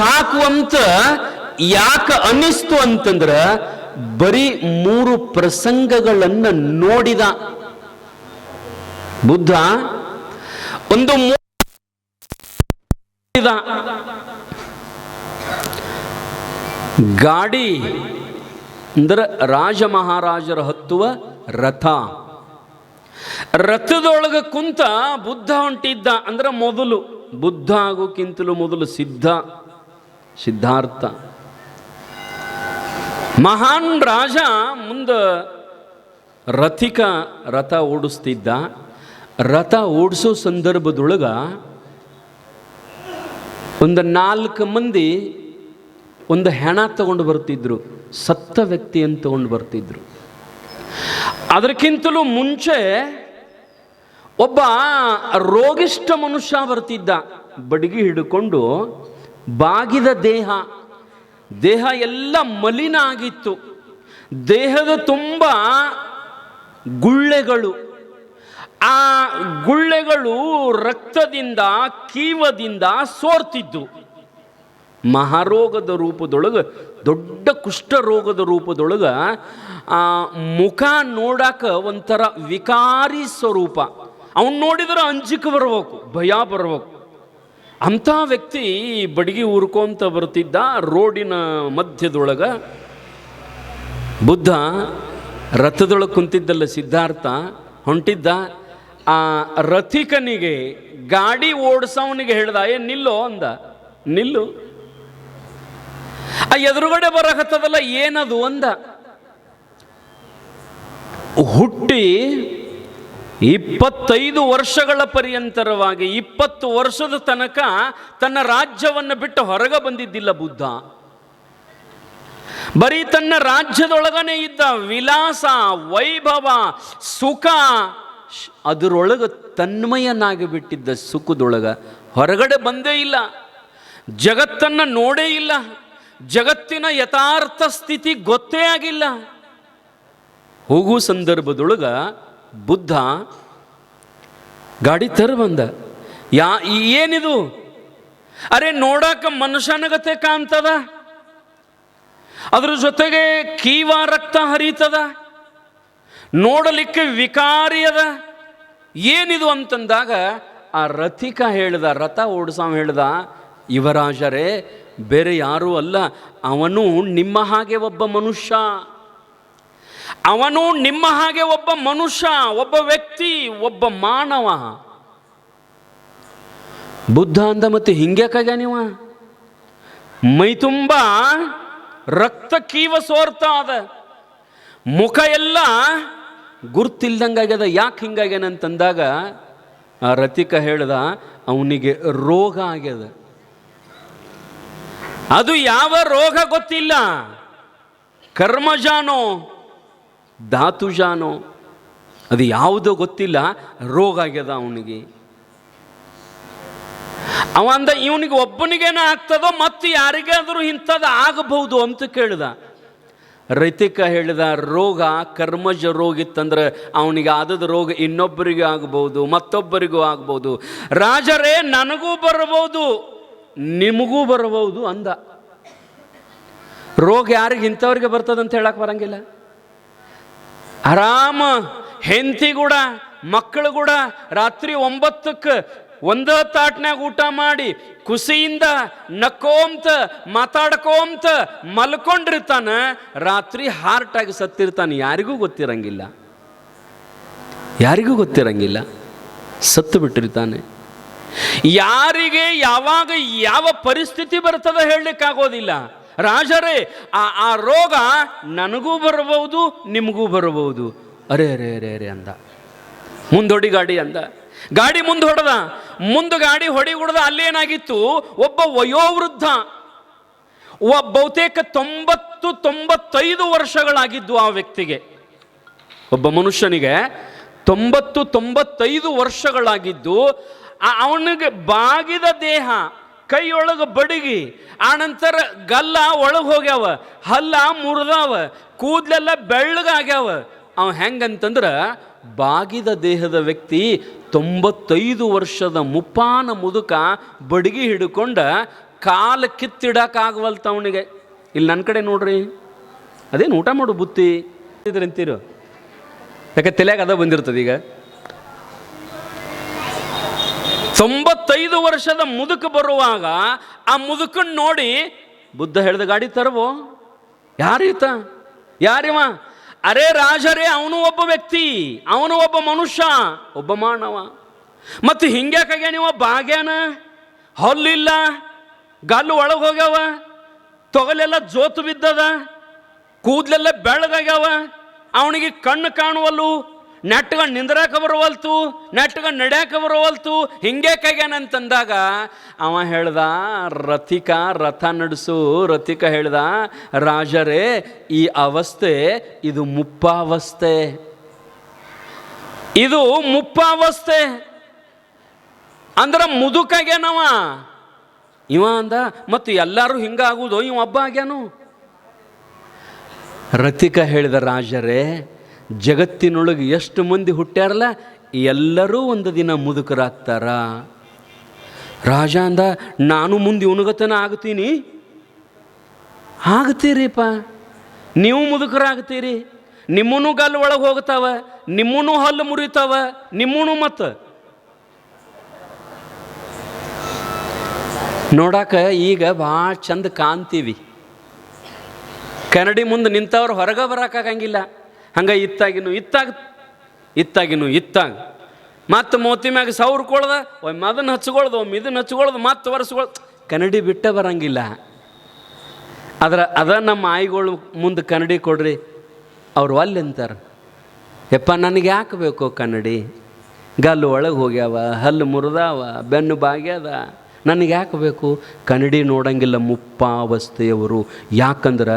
ಸಾಕು ಅಂತ ಯಾಕೆ ಅನ್ನಿಸ್ತು ಅಂತಂದ್ರ ಬರೀ ಮೂರು ಪ್ರಸಂಗಗಳನ್ನ ನೋಡಿದ. ಬುದ್ಧ ಒಂದು. ಗಾಡಿ ಅಂದ್ರೆ ರಾಜ ಮಹಾರಾಜರ ಹತ್ತುವ ರಥ. ರಥದೊಳಗ ಕುಂತ ಬುದ್ಧ ಹೊಂಟಿದ್ದ ಅಂದ್ರೆ ಮೊದಲು. ಬುದ್ಧ ಆಗೋಕ್ಕಿಂತಲೂ ಮೊದಲು ಸಿದ್ಧ. ಸಿದ್ಧಾರ್ಥ. ಮಹಾನ್ ರಾಜ ಮುಂದ ರಥಿಕ ರಥ ಓಡಿಸ್ತಿದ್ದ. ರಥ ಓಡಿಸೋ ಸಂದರ್ಭದೊಳಗೆ ಒಂದು ನಾಲ್ಕು ಮಂದಿ ಒಂದು ಹೆಣ ತಗೊಂಡು ಬರ್ತಿದ್ರು, ಸತ್ತ ವ್ಯಕ್ತಿಯನ್ನು ತಗೊಂಡು ಬರ್ತಿದ್ರು. ಅದಕ್ಕಿಂತಲೂ ಮುಂಚೆ ಒಬ್ಬ ರೋಗಿಷ್ಠ ಮನುಷ್ಯ ಬರ್ತಿದ್ದ, ಬಡಗಿ ಹಿಡ್ಕೊಂಡು ಬಾಗಿದ ದೇಹ ದೇಹ ಎಲ್ಲ ಮಲಿನ ಆಗಿತ್ತು. ದೇಹದ ತುಂಬ ಗುಳ್ಳೆಗಳು. ಆ ಗುಳ್ಳೆಗಳು ರಕ್ತದಿಂದ, ಕೀವದಿಂದ ಸೋರ್ತಿದ್ದು. ಮಹಾರೋಗದ ರೂಪದೊಳಗೆ, ದೊಡ್ಡ ಕುಷ್ಠರೋಗದ ರೂಪದೊಳಗೆ, ಆ ಮುಖ ನೋಡಾಕ ಒಂಥರ ವಿಕಾರಿ ಸ್ವರೂಪ. ಅವನು ನೋಡಿದ್ರೆ ಅಂಜಿಕೆ ಬರ್ಬೇಕು, ಭಯ ಬರ್ಬೇಕು. ಅಂಥ ವ್ಯಕ್ತಿ ಬಡಗಿ ಉರ್ಕೊಂತ ಬರ್ತಿದ್ದ ರೋಡಿನ ಮಧ್ಯದೊಳಗ ಬುದ್ಧ ರಥದೊಳಗೆ ಕುಂತಿದ್ದಲ್ಲ ಸಿದ್ಧಾರ್ಥ, ಹೊಂಟಿದ್ದ. ಆ ರಥಿಕನಿಗೆ ಗಾಡಿ ಓಡಿಸೋವನಿಗೆ ಹೇಳ್ದ, ಏ, ನಿಲ್ಲೋ, ಅಂದ. ನಿಲ್ಲು. ಆ ಎದುರುಗಡೆ ಬರಕತ್ತದಲ್ಲ ಏನದು ಅಂದ. ಹುಟ್ಟಿ ಇಪ್ಪತ್ತೈದು ವರ್ಷಗಳ ಪರ್ಯಂತರವಾಗಿ, ಇಪ್ಪತ್ತು ವರ್ಷದ ತನಕ ತನ್ನ ರಾಜ್ಯವನ್ನು ಬಿಟ್ಟು ಹೊರಗೆ ಬಂದಿದ್ದಿಲ್ಲ ಬುದ್ಧ. ಬರೀ ತನ್ನ ರಾಜ್ಯದೊಳಗನೆ ಇದ್ದ ವಿಲಾಸ, ವೈಭವ, ಸುಖ, ಅದರೊಳಗೆ ತನ್ಮಯನಾಗಿ ಬಿಟ್ಟಿದ್ದ ಸುಖದೊಳಗ ಹೊರಗಡೆ ಬಂದೇ ಇಲ್ಲ. ಜಗತ್ತನ್ನು ನೋಡೇ ಇಲ್ಲ. ಜಗತ್ತಿನ ಯಥಾರ್ಥ ಸ್ಥಿತಿ ಗೊತ್ತೇ ಆಗಿಲ್ಲ. ಹೋಗುವ ಸಂದರ್ಭದೊಳಗ ಬುದ್ಧ ಗಾಡಿ ತರ ಬಂದ. ಯಾ ಏನಿದು? ಅರೆ, ನೋಡಕ ಮನುಷ್ಯನಗತೆ ಕಾಣ್ತದ? ಅದ್ರ ಜೊತೆಗೆ ಕೀವ ರಕ್ತ ಹರಿತದ? ನೋಡಲಿಕ್ಕೆ ವಿಕಾರಿ ಅದ? ಏನಿದು ಅಂತಂದಾಗ, ಆ ರಥಿಕ ಹೇಳ್ದ, ರಥ ಓಡಿಸವ ಹೇಳ್ದ, ಯುವರಾಜರೇ, ಬೇರೆ ಯಾರೂ ಅಲ್ಲ. ಅವನು ನಿಮ್ಮ ಹಾಗೆ ಒಬ್ಬ ಮನುಷ್ಯ. ಅವನು ನಿಮ್ಮ ಹಾಗೆ ಒಬ್ಬ ಮನುಷ್ಯ, ಒಬ್ಬ ವ್ಯಕ್ತಿ, ಒಬ್ಬ ಮಾನವ. ಬುದ್ಧ ಅಂದ ಮತ್ತೆ ಹಿಂಗ್ಯಾಕಾಗ ನೀವ? ಮೈ ತುಂಬ ರಕ್ತ ಕೀವ ಸೋರ್ತಾ ಅದ. ಮುಖ ಎಲ್ಲ ಗುರ್ತಿಲ್ದಂಗಾಗ್ಯದ ಯಾಕೆ ಹಿಂಗಾಗ್ಯನ ಅಂತಂದಾಗ, ಆ ರತಿಕ ಹೇಳ್ದ, ಅವನಿಗೆ ರೋಗ ಆಗ್ಯದ. ಅದು ಯಾವ ರೋಗ ಗೊತ್ತಿಲ್ಲ. ಕರ್ಮಜಾನೋ ಧಾತುಜಾನೋ ಅದು ಯಾವುದೋ ಗೊತ್ತಿಲ್ಲ, ರೋಗ ಆಗ್ಯದ ಅವನಿಗೆ. ಅವ ಅಂದ, ಇವನಿಗೆ ಒಬ್ಬನಿಗೇನ ಆಗ್ತದೋ, ಮತ್ತೆ ಯಾರಿಗಾದರೂ ಇಂಥದ್ದು ಆಗಬಹುದು ಅಂತ ಕೇಳಿದ. ರೈತಿಕ ಹೇಳಿದ, ರೋಗ, ಕರ್ಮಜ ರೋಗ ಇತ್ತಂದ್ರೆ ಅವನಿಗೆ ಆದದ ರೋಗ ಇನ್ನೊಬ್ಬರಿಗೂ ಆಗಬಹುದು, ಮತ್ತೊಬ್ಬರಿಗೂ ಆಗ್ಬೋದು ರಾಜರೇ, ನನಗೂ ಬರಬಹುದು, ನಿಮಗೂ ಬರಬಹುದು ಅಂದ. ರೋಗ ಯಾರಿಗೆ ಇಂಥವ್ರಿಗೆ ಬರ್ತದಂತ ಹೇಳಕ್ ಬರಂಗಿಲ್ಲ. ಆರಾಮ, ಹೆಂಡತಿ ಕೂಡ, ಮಕ್ಕಳು ಕೂಡ ರಾತ್ರಿ ಒಂಬತ್ತಕ್ಕೆ ಒಂದೇ ತಾಟ್ನಾಗ ಊಟ ಮಾಡಿ ಖುಷಿಯಿಂದ ನಕ್ಕೋಂತ, ಮಾತಾಡ್ಕೋಂತ ಮಲ್ಕೊಂಡಿರ್ತಾನ, ರಾತ್ರಿ ಹಾರ್ಟ್ ಆಗಿ ಸತ್ತಿರ್ತಾನೆ. ಯಾರಿಗೂ ಗೊತ್ತಿರಂಗಿಲ್ಲ. ಯಾರಿಗೂ ಗೊತ್ತಿರಂಗಿಲ್ಲ. ಸತ್ತು ಬಿಟ್ಟಿರ್ತಾನೆ. ಯಾರಿಗೆ ಯಾವಾಗ ಯಾವ ಪರಿಸ್ಥಿತಿ ಬರ್ತದ ಹೇಳಲಿಕ್ಕಾಗೋದಿಲ್ಲ. ರಾಜರೇ, ಆ ಆ ರೋಗ ನನಗೂ ಬರಬಹುದು, ನಿಮಗೂ ಬರಬಹುದು. ಅರೆ ಅರೆ ಅರೆ ಅರೆ ಅಂದ. ಮುಂದೊಡಿ ಗಾಡಿ ಅಂದ. ಗಾಡಿ ಮುಂದೆ ಹೊಡೆದ. ಮುಂದೆ ಗಾಡಿ ಹೊಡಿ ಹೊಡೆದ ಅಲ್ಲೇನಾಗಿತ್ತು ಒಬ್ಬ ವಯೋವೃದ್ಧ ಬಹುತೇಕ ತೊಂಬತ್ತು, ತೊಂಬತ್ತೈದು ವರ್ಷಗಳಾಗಿದ್ದು ಆ ವ್ಯಕ್ತಿಗೆ. ಒಬ್ಬ ಮನುಷ್ಯನಿಗೆ ತೊಂಬತ್ತು, ತೊಂಬತ್ತೈದು ವರ್ಷಗಳಾಗಿದ್ದು ಅವನಿಗೆ ಬಾಗಿದ ದೇಹ ಕೈಯೊಳಗೆ ಬಡಗಿ ಆನಂತರ ಗಲ್ಲ ಒಳಗೆ ಹೋಗ್ಯಾವ, ಹಲ್ಲ ಮುರಿದಾವ, ಕೂದಲೆಲ್ಲ ಬೆಳ್ಳಗಾಗ್ಯಾವ ಅವ ಹೆಂಗಂತಂದ್ರೆ ಬಾಗಿದ ದೇಹದ ವ್ಯಕ್ತಿ ತೊಂಬತ್ತೈದು ವರ್ಷದ ಮುಪ್ಪಾನ ಮುದುಕ ಬಡಗಿ ಹಿಡ್ಕೊಂಡು ಕಾಲು ಕಿತ್ತಿಡಕ್ಕಾಗವಲ್ತ ಅವನಿಗೆ. ಇಲ್ಲಿ ನನ್ನ ಕಡೆ ನೋಡ್ರಿ, ಅದೇನು ಊಟ ಮಾಡು ಬುತ್ತಿ. ಇದ್ರಂತೀರು. ಯಾಕೆ ತಲೆಯಾಗ ಅದ ಬಂದಿರ್ತದೆ ಈಗ? ತೊಂಬತ್ತೈದು ವರ್ಷದ ಮುದುಕ ಬರುವಾಗ ಆ ಮುದುಕನ್ ನೋಡಿ, ಬುದ್ಧ ಹೇಳಿದ ಗಾಡಿ ತರವೋ? ಯಾರೀತ? ಯಾರಿವ? ಅರೆ ರಾಜರೇ, ಅವನು ಒಬ್ಬ ವ್ಯಕ್ತಿ, ಅವನು ಒಬ್ಬ ಮನುಷ್ಯ, ಒಬ್ಬ ಮಾನವ. ಮತ್ತು ಹಿಂಗ್ಯಾಕಾಗ ನೀವು, ಬಾಗ್ಯಾನ? ಹಲ್ಲಿಲ್ಲ? ಗಲ್ಲು ಒಳಗೆ ಹೋಗ್ಯಾವ? ತೊಗಲೆಲ್ಲ ಜೋತು ಬಿದ್ದದ? ಕೂದಲೆಲ್ಲ ಬೆಳಗಾಗ್ಯಾವ ಅವನಿಗೆ ಕಣ್ಣು ಕಾಣುವಲ್ಲು ನೆಟ್ಗ ನಿಂದ್ರಾಕ ಬರುವಲ್ತು ನೆಟ್ಕೊಂಡು ನಡ್ಯಾಕ ಬರುವಲ್ತು, ಹಿಂಗೆ ಅಂತಂದಾಗ ಅವ ಹೇಳ್ದ, ರಥಿಕ ರಥ ನಡೆಸು, ರಥಿಕ ಹೇಳ್ದ, ರಾಜರೇ, ಈ ಅವಸ್ಥೆ, ಇದು ಮುಪ್ಪಾವಸ್ಥೆ. ಇದು ಮುಪ್ಪಾವಸ್ಥೆ. ಅಂದ್ರೆ ಮುದುಕಾಗ್ಯಾನವ ಇವ ಅಂದ, ಮತ್ತು ಎಲ್ಲರೂ ಹಿಂಗಾಗುವುದು ಇವ ಒಬ್ಬ ಆಗ್ಯಾನು? ರಥಿಕ ಹೇಳಿದ, ರಾಜರೇ ಜಗತ್ತಿನೊಳಗೆ ಎಷ್ಟು ಮಂದಿ ಹುಟ್ಟ್ಯಾರಲ್ಲ? ಎಲ್ಲರೂ ಒಂದು ದಿನ ಮುದುಕರಾಗ್ತಾರ. ರಾಜ ಅಂದ, ನಾನು ಮುಂದೆ ಇವನುಗತನ ಆಗ್ತೀನಿ ಆಗ್ತೀರಿಪ್ಪ ನೀವು ಮುದುಕರಾಗ್ತೀರಿ ನಿಮ್ಮೂ ಗಲ್ಲು ಒಳಗೆ ಹೋಗ್ತಾವ ನಿಮ್ಮೂ ಹಲ್ಲು ಮುರಿತಾವ ನಿಮ್ಮೂ ಮತ್ತು. ನೋಡಾಕ ಈಗ ಭಾಳ ಚಂದ ಕಾಣ್ತೀವಿ. ಕನ್ನಡಿ ಮುಂದೆ ನಿಂತವ್ರು ಹೊರಗೆ ಬರೋಕ್ಕಾಗಂಗಿಲ್ಲ ಹಂಗೆ ಇತ್ತಾಗಿನೂ ಇತ್ತಾಗ ಇತ್ತಾಗಿನೂ ಇತ್ತಾಗ. ಮತ್ತೆ ಮೋತಿ ಮ್ಯಾಗ ಸೌರ್ ಕೊಳ್ದ, ಒಮ್ಮೆ ಅದನ್ನ ಹಚ್ಕೊಳ್ದು, ಒಮ್ಮೆ ಇದನ್ನು ಹಚ್ಕೊಳ್ದು, ಮತ್ತೆ ಒರೆಸ್ಕೊಳ್ದು. ಕನ್ನಡಿ ಬಿಟ್ಟ ಬರಂಗಿಲ್ಲ. ಆದ್ರೆ ಅದ ನಮ್ಮ ಆಯಿಗಳು ಮುಂದೆ ಕನ್ನಡಿ ಕೊಡ್ರಿ, ಅವ್ರು ಅಲ್ಲಿ ಅಂತಾರೆ ಯಪ್ಪ, ನನಗೆ ಯಾಕೆ ಬೇಕು ಕನ್ನಡಿ? ಗಲ್ಲು ಒಳಗೆ ಹೋಗ್ಯಾವ, ಹಲ್ಲು ಮುರಿದಾವ, ಬೆನ್ನು ಬಾಗ್ಯದ. ನನಗೆ ಯಾಕೆ ಬೇಕು? ಕನ್ನಡಿ ನೋಡಂಗಿಲ್ಲ ಮುಪ್ಪಾವಸ್ಥೆಯವರು. ಯಾಕಂದ್ರೆ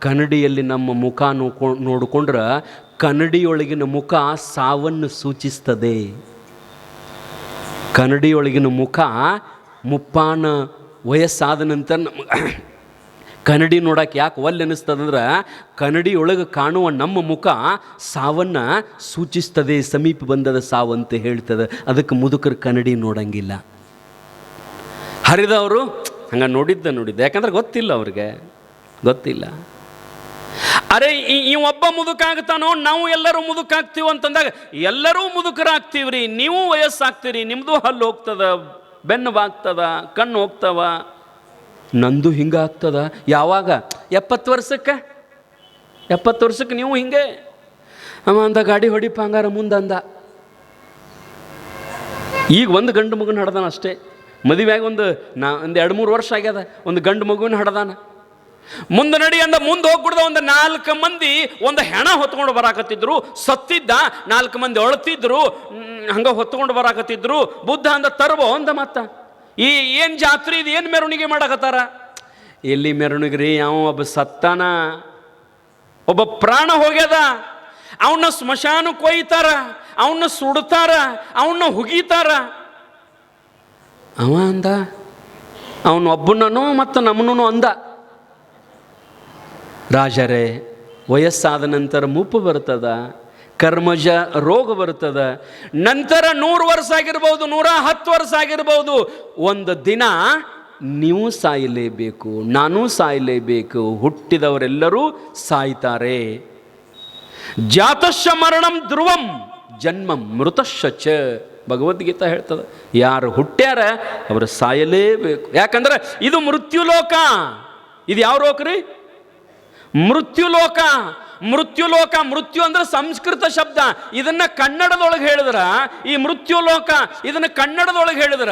ಕನ್ನಡಿಯಲ್ಲಿ ನಮ್ಮ ಮುಖ ನೋಕೊ ನೋಡಿಕೊಂಡ್ರೆ ಕನ್ನಡಿಯೊಳಗಿನ ಮುಖ ಸಾವನ್ನು ಸೂಚಿಸ್ತದೆ. ಕನ್ನಡಿಯೊಳಗಿನ ಮುಖ ಮುಪ್ಪಾನ ವಯಸ್ಸಾದ ನಂತರ ನಮಗೆ ಕನ್ನಡಿ ನೋಡಕ್ಕೆ ಯಾಕೆ ಒಲ್ಲೆ ಅನ್ನಿಸ್ತದಂದ್ರೆ ಕನ್ನಡಿ ಒಳಗೆ ಕಾಣುವ ನಮ್ಮ ಮುಖ ಸಾವನ್ನು ಸೂಚಿಸ್ತದೆ, ಸಮೀಪ ಬಂದದ ಸಾವು ಅಂತ ಹೇಳ್ತದೆ. ಅದಕ್ಕೆ ಮುದುಕರು ಕನ್ನಡಿ ನೋಡಂಗಿಲ್ಲ. ಹರಿದವರು, ಹಂಗೆ ನೋಡಿದ್ದ ನೋಡಿದ್ದೆ. ಯಾಕಂದ್ರೆ ಗೊತ್ತಿಲ್ಲ ಅವ್ರಿಗೆ. ಗೊತ್ತಿಲ್ಲ. ಅರೆ, ಈ- ಒಬ್ಬ ಮುದುಕಾಗ್ತಾನೋ, ನಾವು ಎಲ್ಲರೂ ಮುದುಕಾಗ್ತೀವಿ ಅಂತಂದಾಗ, ಎಲ್ಲರೂ ಮುದುಕರಾಗ್ತೀವ್ರಿ, ನೀವು ವಯಸ್ಸಾಗ್ತೀರಿ ನಿಮ್ಮದು ಹಲ್ಲು ಹೋಗ್ತದ, ಬೆನ್ನು ಬಾಗ್ತದ, ಕಣ್ಣು ಹೋಗ್ತವ. ನಂದು ಹಿಂಗಾಗ್ತದ ಯಾವಾಗ? ಎಪ್ಪತ್ತು ವರ್ಷಕ್ಕೆ? ಎಪ್ಪತ್ತು ವರ್ಷಕ್ಕೆ ನೀವು ಹಿಂಗೆ? ಅವ ಅಂದ, ಗಾಡಿ ಹೊಡಿಪ ಹಂಗಾರ ಮುಂದಂದ ಈಗ ಒಂದು ಗಂಡು ಮಗುನ ಹಡ್ದಾನ ಅಷ್ಟೇ. ಮದುವೆಯಾಗಿ ಒಂದು ನಾ ಒಂದು ಎರಡು ಮೂರು ವರ್ಷ ಆಗ್ಯದ, ಒಂದು ಗಂಡು ಮಗುವಿನ ಹಡ್ದಾನ. ಮುಂದೆ ನಡಿ ಅಂದ, ಮುಂದೆ ಹೋಗ್ಬಿಡ್ದ ಒಂದು ನಾಲ್ಕು ಮಂದಿ ಒಂದು ಹೆಣ ಹೊತ್ಕೊಂಡು ಬರಾಕತ್ತಿದ್ರು, ಸತ್ತಿದ್ದ, ನಾಲ್ಕು ಮಂದಿ ಅಳತಿದ್ರು ಹಂಗೆ ಹೊತ್ಕೊಂಡು ಬರಾಕತ್ತಿದ್ರು, ಬುದ್ಧ ಅಂದ ತರ್ಬೋ ಒಂದ ಮತ್ತ ಈ ಏನು ಜಾತ್ರೆ ಇದು, ಏನು ಮೆರವಣಿಗೆ ಮಾಡಕತ್ತಾರ? ಎಲ್ಲಿ ಮೆರವಣಿಗೆ ರೀ, ಅವ ಒಬ್ಬ ಸತ್ತಾನ, ಒಬ್ಬ ಪ್ರಾಣ ಹೋಗ್ಯದ ಅವನ್ನ ಸ್ಮಶಾನ ಕೊಯ್ತಾರ ಅವನ್ನ ಸುಡ್ತಾರ ಅವನ್ನ ಹುಗಿತಾರ. ಅವ ಅಂದ ಅವನು ಒಬ್ಬನೂ ಮತ್ತು ನಮ್ಮನೂ ಅಂದ. ರಾಜರೇ, ವಯಸ್ಸಾದ ನಂತರ ಮುಪ್ಪು ಬರ್ತದ, ಕರ್ಮಜ ರೋಗ ಬರ್ತದ, ನಂತರ ನೂರು ವರ್ಷ ಆಗಿರ್ಬೋದು, ನೂರ ಹತ್ತು ವರ್ಷ ಆಗಿರ್ಬೋದು, ಒಂದು ದಿನ ನೀವು ಸಾಯಲೇಬೇಕು, ನಾನು ಸಾಯಲೇಬೇಕು, ಹುಟ್ಟಿದವರೆಲ್ಲರೂ ಸಾಯ್ತಾರೆ. ಜಾತಶ್ಚ ಮರಣಂ ಧ್ರುವಂ, ಜನ್ಮ ಮೃತಶ್ಚ ಭಗವದ್ಗೀತಾ ಹೇಳ್ತದೆ, ಯಾರು ಹುಟ್ಟ್ಯಾರ ಅವರು ಸಾಯಲೇಬೇಕು. ಯಾಕಂದ್ರೆ ಇದು ಮೃತ್ಯುಲೋಕ. ಇದು ಯಾವ ಲೋಕ ರೀ? ಮೃತ್ಯುಲೋಕ ಮೃತ್ಯುಲೋಕ ಮೃತ್ಯು ಅಂದ್ರೆ ಸಂಸ್ಕೃತ ಶಬ್ದ. ಇದನ್ನ ಕನ್ನಡದೊಳಗೆ ಹೇಳಿದ್ರ, ಈ ಮೃತ್ಯುಲೋಕ ಇದನ್ನ ಕನ್ನಡದೊಳಗೆ ಹೇಳಿದ್ರ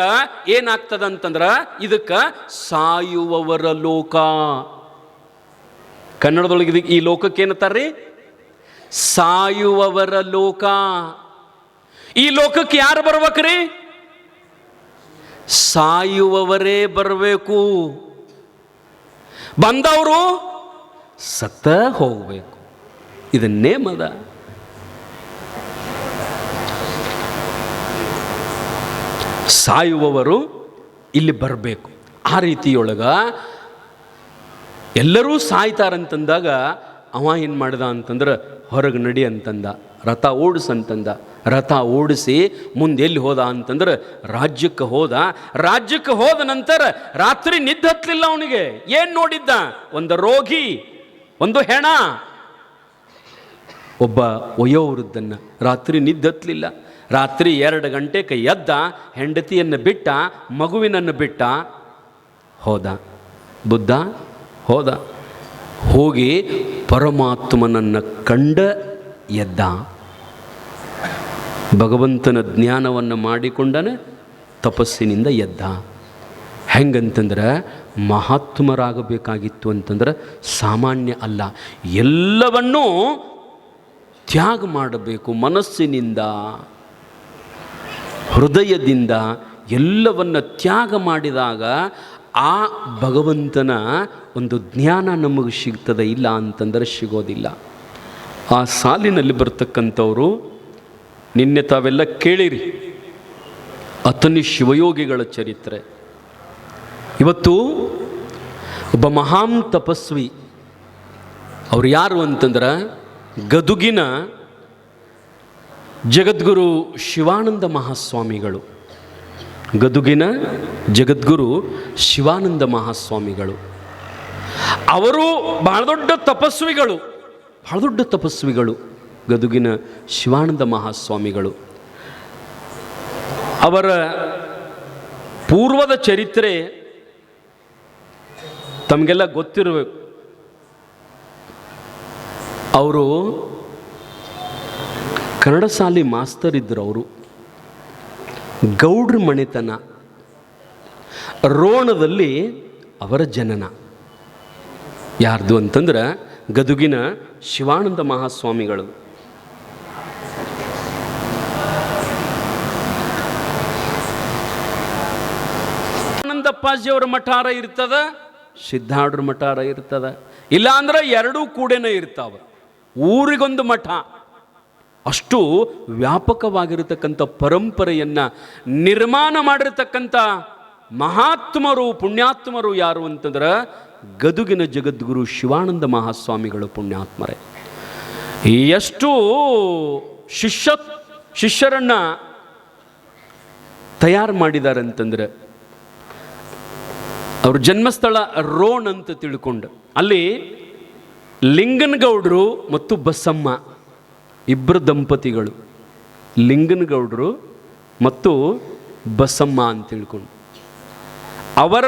ಏನಾಗ್ತದ ಅಂತಂದ್ರ ಇದಕ್ಕ ಸಾಯುವವರ ಲೋಕ. ಕನ್ನಡದೊಳಗೆ ಇದಕ್ಕೆ ಈ ಲೋಕಕ್ಕೆ ಏನತ್ತಾರ್ರಿ ಸಾಯುವವರ ಲೋಕ. ಈ ಲೋಕಕ್ಕೆ ಯಾರು ಬರ್ಬೇಕ್ರಿ? ಸಾಯುವವರೇ ಬರಬೇಕು. ಬಂದವರು ಸತ್ತ ಹೋಗಬೇಕು. ಇದನ್ನೇ ನೇಮದ ಸಾಯುವವರು ಇಲ್ಲಿ ಬರಬೇಕು. ಆ ರೀತಿಯೊಳಗ ಎಲ್ಲರೂ ಸಾಯ್ತಾರಂತಂದಾಗ ಅವ ಏನು ಮಾಡ್ದ ಅಂತಂದ್ರೆ ಹೊರಗೆ ನಡಿ ಅಂತಂದ, ರಥ ಓಡಿಸಂತಂದ ರಥ ಓಡಿಸಿ ಮುಂದೆ ಎಲ್ಲಿ ಹೋದ ಅಂತಂದ್ರೆ ರಾಜ್ಯಕ್ಕೆ ಹೋದ. ರಾಜ್ಯಕ್ಕೆ ಹೋದ ನಂತರ ರಾತ್ರಿ ನಿದ್ದತ್ಲಿಲ್ಲ ಅವನಿಗೆ. ಏನು ನೋಡಿದ್ದ? ಒಂದು ರೋಗಿ ಒಂದು ಹೆಣ. ಒಬ್ಬ ವಯೋವೃದ್ಧನ್ನ ರಾತ್ರಿ ನಿದ್ದತ್ಲಿಲ್ಲ. ರಾತ್ರಿ ಎರಡು ಕೈ ಎದ್ದ, ಹೆಂಡತಿಯನ್ನು ಬಿಟ್ಟ, ಮಗುವಿನನ್ನು ಬಿಟ್ಟ, ಹೋದ. ಬುದ್ಧ? ಹೋದ. ಹೋಗಿ ಪರಮಾತ್ಮನನ್ನು ಕಂಡ ಎದ್ದ. ಭಗವಂತನ ಜ್ಞಾನವನ್ನು ಮಾಡಿಕೊಂಡನೆ ತಪಸ್ಸಿನಿಂದ ಎದ್ದ. ಹೆಂಗಂತಂದ್ರೆ ಮಹಾತ್ಮರಾಗಬೇಕಾಗಿತ್ತು ಅಂತಂದ್ರೆ ಸಾಮಾನ್ಯ ಅಲ್ಲ. ಎಲ್ಲವನ್ನೂ ತ್ಯಾಗ ಮಾಡಬೇಕು ಮನಸ್ಸಿನಿಂದ, ಹೃದಯದಿಂದ ಎಲ್ಲವನ್ನ ತ್ಯಾಗ ಮಾಡಿದಾಗ ಆ ಭಗವಂತನ ಒಂದು ಜ್ಞಾನ ನಮಗೆ ಸಿಗ್ತದೆ ಇಲ್ಲ ಅಂತಂದರೆ ಸಿಗೋದಿಲ್ಲ. ಆ ಸಾಲಿನಲ್ಲಿ ಬರ್ತಕ್ಕಂಥವರು, ನಿನ್ನೆ ತಾವೆಲ್ಲ ಕೇಳಿರಿ. ಅತನಿ ಶಿವಯೋಗಿಗಳ ಚರಿತ್ರೆ. ಇವತ್ತು ಒಬ್ಬ ಮಹಾಂ ತಪಸ್ವಿ ಅವ್ರು ಯಾರು ಅಂತಂದ್ರೆ ಗದುಗಿನ ಜಗದ್ಗುರು ಶಿವಾನಂದ ಮಹಾಸ್ವಾಮಿಗಳು. ಗದುಗಿನ ಜಗದ್ಗುರು ಶಿವಾನಂದ ಮಹಾಸ್ವಾಮಿಗಳು. ಅವರು ಬಹಳ ದೊಡ್ಡ ತಪಸ್ವಿಗಳು. ಬಹಳ ದೊಡ್ಡ ತಪಸ್ವಿಗಳು ಗದುಗಿನ ಶಿವಾನಂದ ಮಹಾಸ್ವಾಮಿಗಳು. ಅವರ ಪೂರ್ವದ ಚರಿತ್ರೆ ತಮಗೆಲ್ಲ ಗೊತ್ತಿರಬೇಕು. ಅವರು ಕನ್ನಡ ಸಾಲಿ ಮಾಸ್ತರ್ ಇದ್ದರು ಅವರು. ಗೌಡ್ರ ಮನೆತನ. ರೋಣದಲ್ಲಿ ಅವರ ಜನನ. ಯಾರ್ದು ಅಂತಂದ್ರೆ ಗದುಗಿನ ಶಿವಾನಂದ ಮಹಾಸ್ವಾಮಿಗಳು. ಆನಂದಪ್ಪಾಜಿಯವರ ಮಠಾರ ಇರ್ತದ. ಸಿದ್ಧಾರ್ಡ್ರ ಮಠಾರ ಇರ್ತದ. ಇಲ್ಲಾಂದ್ರೆ ಎರಡೂ ಕೂಡೇನೇ ಇರ್ತಾವ. ಊರಿಗೊಂದು ಮಠ. ಅಷ್ಟು ವ್ಯಾಪಕವಾಗಿರತಕ್ಕಂಥ ಪರಂಪರೆಯನ್ನ ನಿರ್ಮಾಣ ಮಾಡಿರತಕ್ಕಂಥ ಮಹಾತ್ಮರು, ಪುಣ್ಯಾತ್ಮರು ಯಾರು ಅಂತಂದ್ರೆ ಗದುಗಿನ ಜಗದ್ಗುರು ಶಿವಾನಂದ ಮಹಾಸ್ವಾಮಿಗಳು ಪುಣ್ಯಾತ್ಮರೇ. ಎಷ್ಟು ಶಿಷ್ಯ ಶಿಷ್ಯರನ್ನ ತಯಾರು ಮಾಡಿದ್ದಾರೆ ಅಂತಂದ್ರೆ ಅವ್ರ ಜನ್ಮಸ್ಥಳ ರೋಣ್ ಅಂತ ತಿಳ್ಕೊಂಡು. ಅಲ್ಲಿ ಲಿಂಗನಗೌಡರು ಮತ್ತು ಬಸಮ್ಮ ಇಬ್ಬರು ದಂಪತಿಗಳು. ಲಿಂಗನಗೌಡರು ಮತ್ತು ಬಸಮ್ಮ ಅಂತ ತಿಳ್ಕೊಂಡು. ಅವರ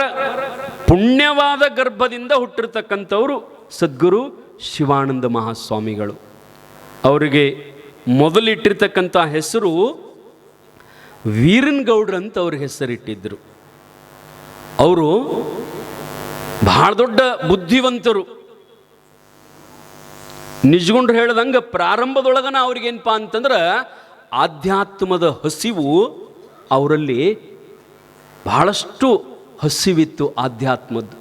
ಪುಣ್ಯವಾದ ಗರ್ಭದಿಂದ ಹುಟ್ಟಿರ್ತಕ್ಕಂಥವರು ಸದ್ಗುರು ಶಿವಾನಂದ ಮಹಾಸ್ವಾಮಿಗಳು. ಅವರಿಗೆ ಮೊದಲಿಟ್ಟಿರ್ತಕ್ಕಂಥ ಹೆಸರು ವೀರನ್ಗೌಡ್ರು ಅಂತ ಅವ್ರ ಹೆಸರಿಟ್ಟಿದ್ದರು ಅವರು ಬಹಳ ದೊಡ್ಡ ಬುದ್ಧಿವಂತರು. ನಿಜಗೊಂಡ್ರು ಹೇಳ್ದಂಗೆ ಪ್ರಾರಂಭದೊಳಗನ ಅವ್ರಿಗೇನಪ್ಪ ಅಂತಂದ್ರೆ ಆಧ್ಯಾತ್ಮದ ಹಸಿವು ಅವರಲ್ಲಿ ಬಹಳಷ್ಟು ಹಸಿವಿತ್ತು ಆಧ್ಯಾತ್ಮದ್ದು.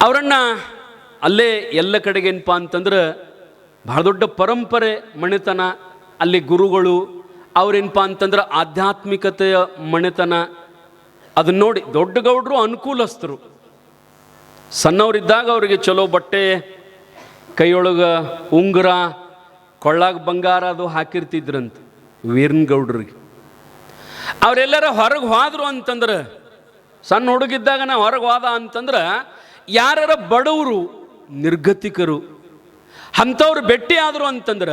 ಅವರನ್ನು ಅಲ್ಲೇ ಎಲ್ಲ ಕಡೆಗೇನಪ್ಪ ಅಂತಂದ್ರೆ ಬಹಳ ದೊಡ್ಡ ಪರಂಪರೆ ಮಣೆತನ ಅಲ್ಲಿ ಗುರುಗಳು ಅವರೇನಪ್ಪ ಅಂತಂದ್ರೆ ಆಧ್ಯಾತ್ಮಿಕತೆಯ ಮಣಿತನ ಅದನ್ನ ನೋಡಿ ದೊಡ್ಡ ಗೌಡರು ಅನುಕೂಲಸ್ಥರು. ಸಣ್ಣವರಿದ್ದಾಗ ಅವರಿಗೆ ಚಲೋ ಬಟ್ಟೆ, ಕೈಯೊಳಗೆ ಉಂಗುರ, ಕೊಳ್ಳಾಗ ಬಂಗಾರ ಅದು ಹಾಕಿರ್ತಿದ್ರಂತ ವೀರನ್ ಗೌಡ್ರಿಗೆ. ಅವರೆಲ್ಲರ ಹೊರಗೆ ಹೋದ್ರು ಅಂತಂದ್ರೆ, ಸಣ್ಣ ಹುಡುಗಿದ್ದಾಗ ನಾ ಹೊರಗೆ ಹೋದ ಅಂತಂದ್ರೆ ಯಾರ ಬಡವರು ನಿರ್ಗತಿಕರು, ಅಂಥವ್ರು ಬೆಟ್ಟಿ ಆದರು ಅಂತಂದ್ರೆ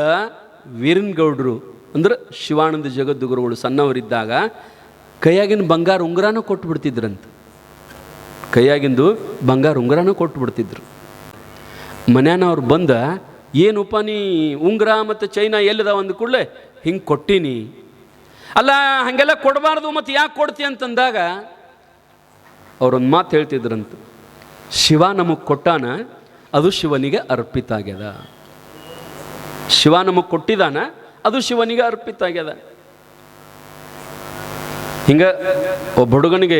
ವೀರನ್ ಗೌಡ್ರು. ಅಂದ್ರೆ ಶಿವಾನಂದ ಜಗದ್ಗುರುಗಳು ಸಣ್ಣವರಿದ್ದಾಗ ಕೈಯಾಗಿನ ಬಂಗಾರ ಉಂಗುರನೂ ಕೊಟ್ಟು ಬಿಡ್ತಿದ್ರಂತ ಕೈಯಾಗಿಂದು ಬಂಗಾರ ಉಂಗುರನೂ ಕೊಟ್ಟು ಬಿಡ್ತಿದ್ರು ಮನ್ಯಾನವ್ರು ಬಂದ ಏನಪ್ಪ ನೀ ಉಂಗುರ ಮತ್ತು ಚೈನಾ ಎಲ್ಲಿದಾವ? ಅಂದ ಕೂಡಲೇ, ಹಿಂಗೆ ಕೊಟ್ಟೀನಿ. ಅಲ್ಲ, ಹಾಗೆಲ್ಲ ಕೊಡಬಾರ್ದು ಮತ್ತು ಯಾಕೆ ಕೊಡ್ತಿ? ಅಂತಂದಾಗ, ಅವ್ರೊಂದು ಮಾತು ಹೇಳ್ತಿದ್ರಂತ. ಶಿವ ನಮಗೆ ಕೊಟ್ಟಾನ, ಅದು ಶಿವನಿಗೆ ಅರ್ಪಿತ ಆಗ್ಯದ ಶಿವ ನಮಗೆ ಕೊಟ್ಟಿದಾನ, ಅದು ಶಿವನಿಗೆ ಅರ್ಪಿತ ಆಗ್ಯದ ಹಿಂಗೆ ಒಬ್ಬ ಹುಡುಗನಿಗೆ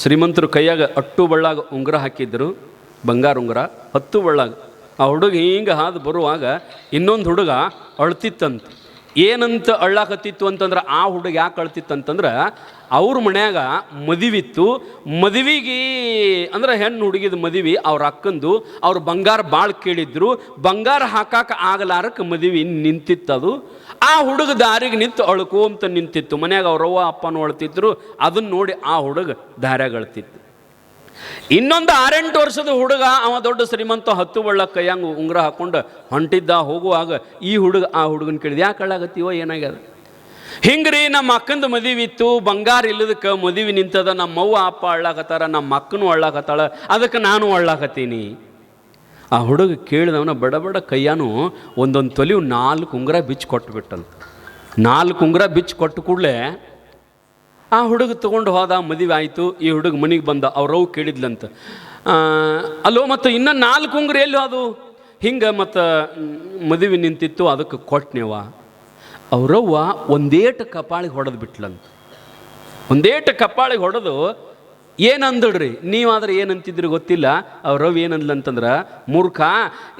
ಶ್ರೀಮಂತರು ಕೈಯಾಗ ಅಟ್ಟು ಬಳ್ಳಾಗ ಉಂಗುರ ಹಾಕಿದ್ರು, ಬಂಗಾರ ಉಂಗುರ, ಹತ್ತು ಬಳ್ಳಾಗ. ಆ ಹುಡುಗ ಹಿಂಗೆ ಹಾದು ಬರುವಾಗ ಇನ್ನೊಂದು ಹುಡುಗ ಅಳ್ತಿತ್ತಂತ. ಏನಂತ ಅಳ್ಳಾಕತ್ತಿತ್ತು ಅಂತಂದ್ರೆ ಆ ಹುಡುಗ ಯಾಕೆ ಅಳ್ತಿತ್ತು ಅಂತಂದ್ರೆ ಅವ್ರ ಮನ್ಯಾಗ ಮದುವಿತ್ತು. ಮದುವೆಗೆ ಅಂದ್ರೆ ಹೆಣ್ಣು ಹುಡುಗಿದ ಮದುವೆ ಅವ್ರ ಅಕ್ಕಂದು, ಅವ್ರು ಬಂಗಾರ ಭಾಳ ಕೇಳಿದ್ರು. ಬಂಗಾರ ಹಾಕಾಕ ಆಗಲಾರಕ್ಕೆ ಮದುವೆ ನಿಂತಿತ್ತದು. ಆ ಹುಡುಗ ದಾರಿಗೆ ನಿಂತು ಅಂತ ನಿಂತಿತ್ತು. ಮನ್ಯಾಗ ಅವ್ರವ್ವ ಅಪ್ಪನ ಅಳ್ತಿದ್ರು. ಅದನ್ನ ನೋಡಿ ಆ ಹುಡುಗ ದಾರ್ಯಾಗ ಅಳ್ತಿತ್ತು. ಇನ್ನೊಂದು ಆರೆಂಟು ವರ್ಷದ ಹುಡುಗ, ಅವ ದೊಡ್ಡ ಶ್ರೀಮಂತ ಹತ್ತು ಬಳ್ಳ ಕೈಯಂಗ ಉಂಗುರ ಹಾಕೊಂಡು ಹೊಂಟಿದ್ದ ಹೋಗುವಾಗ ಈ ಹುಡುಗ ಆ ಹುಡುಗನ ಕೇಳಿದ, ಯಾಕೆ ಕಳ್ಳಾಗತ್ತೀವೋ ಏನಾಗ್ಯದ? ಹಿಂಗ್ರಿ ನಮ್ಮ ಅಕ್ಕಂದು ಮದುವೆ ಇತ್ತು. ಬಂಗಾರ ಇಲ್ಲದಕ್ಕೆ ಮದುವೆ ನಿಂತದ. ನಮ್ಮವ್ವ, ಅಪ್ಪ ಅಳ್ಳಾಕತ್ತಾರ ನಮ್ಮ ಅಕ್ಕನೂ ಅಳ್ಳಾಕತ್ತಾಳ ಅದಕ್ಕೆ ನಾನು ಅಳ್ಳಾಕತ್ತೀನಿ ಆ ಹುಡುಗ ಕೇಳಿದವನ ಬಡಬಡ ಬಡ ಕೈಯಾನು ಒಂದೊಂದು ತೊಲಿವು ನಾಲ್ಕು ಉಂಗುರ ಬಿಚ್ಚಿ ಕೊಟ್ಟುಬಿಟ್ಟಂತ ನಾಲ್ಕು ಉಂಗುರ ಬಿಚ್ಚಿ ಕೊಟ್ಟ ಕೂಡಲೇ ಆ ಹುಡುಗ ತೊಗೊಂಡು ಹೋದ, ಮದುವೆ ಆಯಿತು. ಈ ಹುಡುಗ ಮನೆಗೆ ಬಂದ ಅವ್ರವ್ ಕೇಳಿದ್ಲಂತ. ಅಲ್ಲೋ ಮತ್ತು ಇನ್ನೂ ನಾಲ್ಕು ಉಂಗುರ ಎಲ್ಲಿ ಅದು ಹಿಂಗೆ, ಮತ್ತು, ಮದುವೆ ನಿಂತಿತ್ತು, ಅದಕ್ಕೆ ಕೊಟ್ಟನೇವ ಅವ್ರವ್ವ ಒಂದೇಟು ಕಪಾಳಿಗೆ ಹೊಡೆದು ಬಿಟ್ಲಂತ ಒಂದೇಟು ಕಪಾಳಿಗೆ ಹೊಡೆದು ಏನಂದಡ್ರಿ ನೀವಾದ್ರೆ ಏನಂತಿದ್ರಿ ಗೊತ್ತಿಲ್ಲ. ಅವ್ರ ರವಿ ಏನಂದ್ಲಂತಂದ್ರೆ, ಮೂರ್ಖ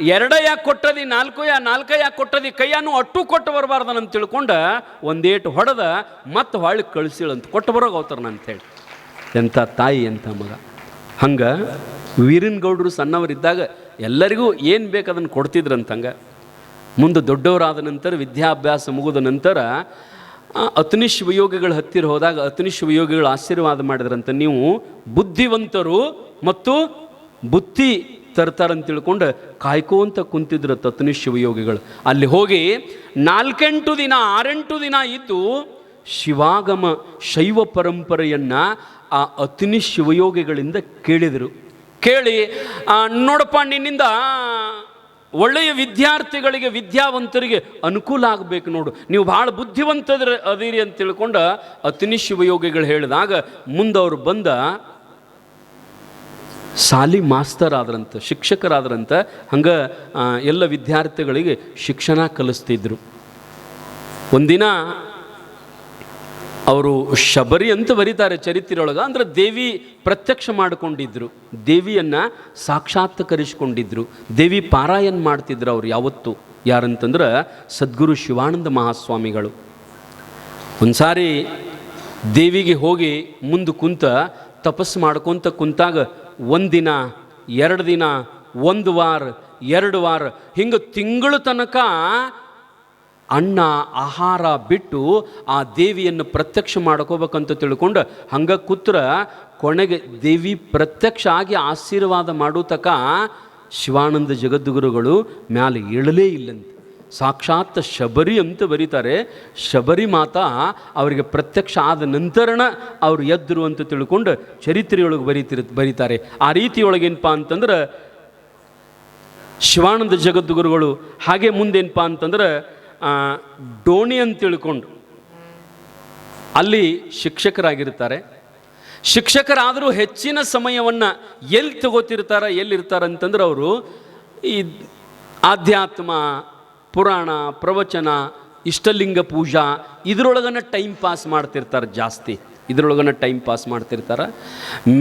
ಎರಡ ಯಾಕೆ ಕೊಟ್ಟದಿ ನಾಲ್ಕು ಯಾ ನಾಲ್ಕ ಯಾಕೆ ಕೊಟ್ಟದಿ ಕೈಯಾನು ಅಟ್ಟು ಕೊಟ್ಟು ಬರಬಾರ್ದನಂತ ತಿಳ್ಕೊಂಡ ಒಂದೇಟು ಹೊಡೆದ, ಮತ್ತೆ ಹೊಳ್ಳಿ ಕಳಿಸಿಳಂತ ಕೊಟ್ಟು ಬರೋಗ ಅವತಾರ ಅಂತೇಳಿ ಎಂಥ ತಾಯಿ ಎಂಥ ಮಗ. ಹಂಗೆ ವೀರನ್ ಗೌಡರು ಸಣ್ಣವರಿದ್ದಾಗ ಎಲ್ಲರಿಗೂ ಏನು ಬೇಕು ಅದನ್ನು ಕೊಡ್ತಿದ್ರಂತಂಗೆ. ಮುಂದೆ ದೊಡ್ಡವರಾದ ನಂತರ, ವಿದ್ಯಾಭ್ಯಾಸ ಮುಗಿದ ನಂತರ ಆ, ಅತನಿಶ್ ವಿಯೋಗಿಗಳ ಹತ್ತಿರ ಹೋದಾಗ ಅತನಿಶ್ ವಿಯೋಗಿಗಳು ಆಶೀರ್ವಾದ ಮಾಡಿದ್ರಂತ ನೀವು ಬುದ್ಧಿವಂತರು ಮತ್ತು ಬುದ್ಧಿ ತರ್ತಾರಂತ ತಿಳ್ಕೊಂಡು ಕಾಯ್ಕೋಂತ ಕುಂತಿದ್ರು ತತ್ನಿಶ್ ವಿಯೋಗಿಗಳು ಅಲ್ಲಿ ಹೋಗಿ ನಾಲ್ಕೆಂಟು ದಿನ ಆರೆಂಟು ದಿನ ಇದ್ದು ಶಿವಾಗಮ ಶೈವ ಪರಂಪರೆಯನ್ನು ಆ ಅತಿನಿ ಶಿವಯೋಗಿಗಳಿಂದ ಕೇಳಿದರು. ಕೇಳಿ ನೋಡಪ್ಪ ನಿನ್ನಿಂದ ಒಳ್ಳೆಯ ವಿದ್ಯಾರ್ಥಿಗಳಿಗೆ ವಿದ್ಯಾವಂತರಿಗೆ ಅನುಕೂಲ ಆಗಬೇಕು ನೋಡು. ನೀವು ಭಾಳ ಬುದ್ಧಿವಂತದ್ರ ಅದೀರಿ ಅಂತ ತಿಳ್ಕೊಂಡ ಅತಿನಿ ಶಿವಯೋಗಿಗಳು ಹೇಳಿದಾಗ ಮುಂದವ್ರು ಬಂದ ಸಾಲಿ ಮಾಸ್ತರ್ ಆದ್ರಂತ ಶಿಕ್ಷಕರಾದ್ರಂತ, ಹಂಗೆ ಎಲ್ಲ ವಿದ್ಯಾರ್ಥಿಗಳಿಗೆ ಶಿಕ್ಷಣ ಕಲಿಸ್ತಿದ್ರು. ಒಂದಿನ ಅವರು ಶಬರಿ ಅಂತ ಬರೀತಾರೆ ಚರಿತ್ರೆಯೊಳಗೆ, ಅಂದ್ರೆ ದೇವಿ ಪ್ರತ್ಯಕ್ಷ ಮಾಡಿಕೊಂಡಿದ್ರು. ದೇವಿಯನ್ನು ಸಾಕ್ಷಾತ್ಕರಿಸಿಕೊಂಡಿದ್ರು. ದೇವಿ ಪಾರಾಯಣ ಮಾಡ್ತಿದ್ರು ಅವ್ರು ಯಾವತ್ತು? ಯಾರಂತಂದ್ರೆ ಸದ್ಗುರು ಶಿವಾನಂದ ಮಹಾಸ್ವಾಮಿಗಳು. ಒಂದ್ಸಾರಿ ದೇವಿಗೆ ಹೋಗಿ ಮುಂದೆ ಕುಂತ ತಪಸ್ಸು ಮಾಡ್ಕೊತ ಕುಂತಾಗ, ಒಂದಿನ, ಎರಡು ದಿನ, ಒಂದು ವಾರ, ಎರಡು ವಾರ, ಹಿಂಗೆ ತಿಂಗಳು ತನಕ ಅನ್ನ, ಆಹಾರ ಬಿಟ್ಟು ಆ ದೇವಿಯನ್ನು ಪ್ರತ್ಯಕ್ಷ ಮಾಡ್ಕೋಬೇಕಂತ ತಿಳ್ಕೊಂಡು ಹಂಗೆ ಕೂತ್ರ ಕೊನೆಗೆ ದೇವಿ ಪ್ರತ್ಯಕ್ಷ ಆಗಿ ಆಶೀರ್ವಾದ ಮಾಡೋ ತಕ ಶಿವಾನಂದ ಜಗದ್ಗುರುಗಳು ಮ್ಯಾಲೆ ಏಳಲೇ ಇಲ್ಲಂತೆ. ಸಾಕ್ಷಾತ್ ಶಬರಿ ಅಂತ ಬರೀತಾರೆ. ಶಬರಿ ಮಾತಾ ಅವರಿಗೆ ಪ್ರತ್ಯಕ್ಷ ಆದ ನಂತರನ ಅವರು ಎದ್ದರು ಅಂತ ತಿಳ್ಕೊಂಡು ಚರಿತ್ರೆಯೊಳಗೆ ಬರೀತಿರ್, ಬರೀತಾರೆ. ಆ ರೀತಿಯೊಳಗೇನಪ್ಪ ಅಂತಂದ್ರೆ ಶಿವಾನಂದ ಜಗದ್ಗುರುಗಳು ಹಾಗೆ ಮುಂದೇನಪ್ಪ ಅಂತಂದ್ರೆ ಡೋಣಿ ಅಂತ ತಿಳ್ಕೊಂಡು ಅಲ್ಲಿ ಶಿಕ್ಷಕರಾಗಿರ್ತಾರೆ. ಶಿಕ್ಷಕರಾದರೂ ಹೆಚ್ಚಿನ ಸಮಯವನ್ನು ಎಲ್ಲಿ ತಗೋತಿರ್ತಾರೆ, ಎಲ್ಲಿರ್ತಾರೆ ಅಂತಂದ್ರೆ ಅವರು ಈ ಆಧ್ಯಾತ್ಮ, ಪುರಾಣ, ಪ್ರವಚನ, ಇಷ್ಟಲಿಂಗ ಪೂಜಾ, ಇದರೊಳಗನ ಟೈಮ್ ಪಾಸ್ ಮಾಡ್ತಿರ್ತಾರೆ ಜಾಸ್ತಿ. ಇದ್ರೊಳಗನ ಟೈಮ್ ಪಾಸ್ ಮಾಡ್ತಿರ್ತಾರೆ.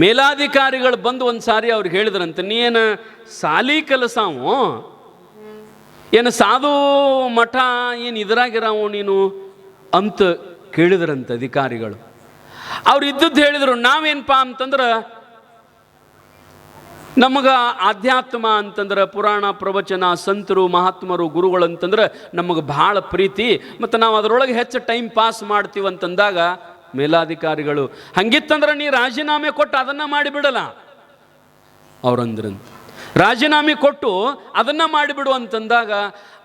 ಮೇಲಾಧಿಕಾರಿಗಳು ಬಂದು ಒಂದು ಸಾರಿ ಅವ್ರಿಗೆ ಹೇಳಿದ್ರಂತೆ, ನೀನು ಸಾಲಿ ಕಲಸಾವು ಏನು ಸಾಧು ಮಠ ಏನು ಇದ್ರಾಗಿರಾವು ನೀನು ಅಂತ ಕೇಳಿದ್ರಂತ ಅಧಿಕಾರಿಗಳು. ಅವ್ರು ಇದ್ದದ್ದು ಹೇಳಿದರು ನಾವೇನಪ್ಪ ಅಂತಂದ್ರೆ, ನಮಗೆ ಆಧ್ಯಾತ್ಮ ಅಂತಂದ್ರೆ, ಪುರಾಣ, ಪ್ರವಚನ, ಸಂತರು, ಮಹಾತ್ಮರು, ಗುರುಗಳು ಅಂತಂದ್ರೆ ನಮಗೆ ಭಾಳ ಪ್ರೀತಿ, ಮತ್ತು ನಾವು ಅದರೊಳಗೆ ಹೆಚ್ಚು ಟೈಮ್ ಪಾಸ್ ಮಾಡ್ತೀವಿ ಅಂತಂದಾಗ ಮೇಲಾಧಿಕಾರಿಗಳು, ಹಂಗಿತ್ತಂದ್ರೆ ನೀ ರಾಜೀನಾಮೆ ಕೊಟ್ಟು ಅದನ್ನು ಮಾಡಿಬಿಡಲ್ಲ ಅವ್ರಂದ್ರಂತ. ರಾಜೀನಾಮೆ ಕೊಟ್ಟು ಅದನ್ನು ಮಾಡಿಬಿಡು ಅಂತಂದಾಗ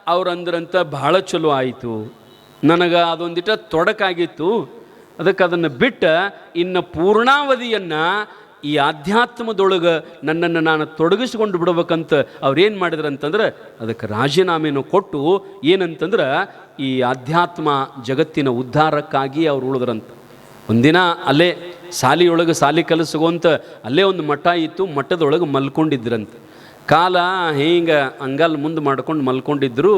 ಅವ್ರಂದ್ರಂತ ಭಾಳ ಚಲೋ ಆಯಿತು. ನನಗೆ ಅದೊಂದಿಟ ತೊಡಕಾಗಿತ್ತು. ಅದಕ್ಕೆ ಅದನ್ನು ಬಿಟ್ಟು ಇನ್ನು ಪೂರ್ಣಾವಧಿಯನ್ನು ಈ ಆಧ್ಯಾತ್ಮದೊಳಗೆ ನನ್ನನ್ನು ನಾನು ತೊಡಗಿಸ್ಕೊಂಡು ಬಿಡ್ಬೇಕಂತ ಅವ್ರೇನು ಮಾಡಿದ್ರು ಅಂತಂದ್ರೆ ಅದಕ್ಕೆ ರಾಜೀನಾಮೆನೂ ಕೊಟ್ಟು ಏನಂತಂದ್ರೆ ಈ ಆಧ್ಯಾತ್ಮ ಜಗತ್ತಿನ ಉದ್ಧಾರಕ್ಕಾಗಿ ಅವ್ರು ಉಳಿದ್ರಂತ. ಒಂದಿನ ಅಲ್ಲೇ ಸಾಲಿಯೊಳಗೆ ಸಾಲಿ ಕಲಿಸ್ಕೊಂತ ಅಲ್ಲೇ ಒಂದು ಮಠ ಇತ್ತು, ಮಠದೊಳಗೆ ಮಲ್ಕೊಂಡಿದ್ರಂತ. ಕಾಲ ಹಿಂಗೆ ಅಂಗಲ್ ಮುಂದೆ ಮಾಡ್ಕೊಂಡು ಮಲ್ಕೊಂಡಿದ್ದರು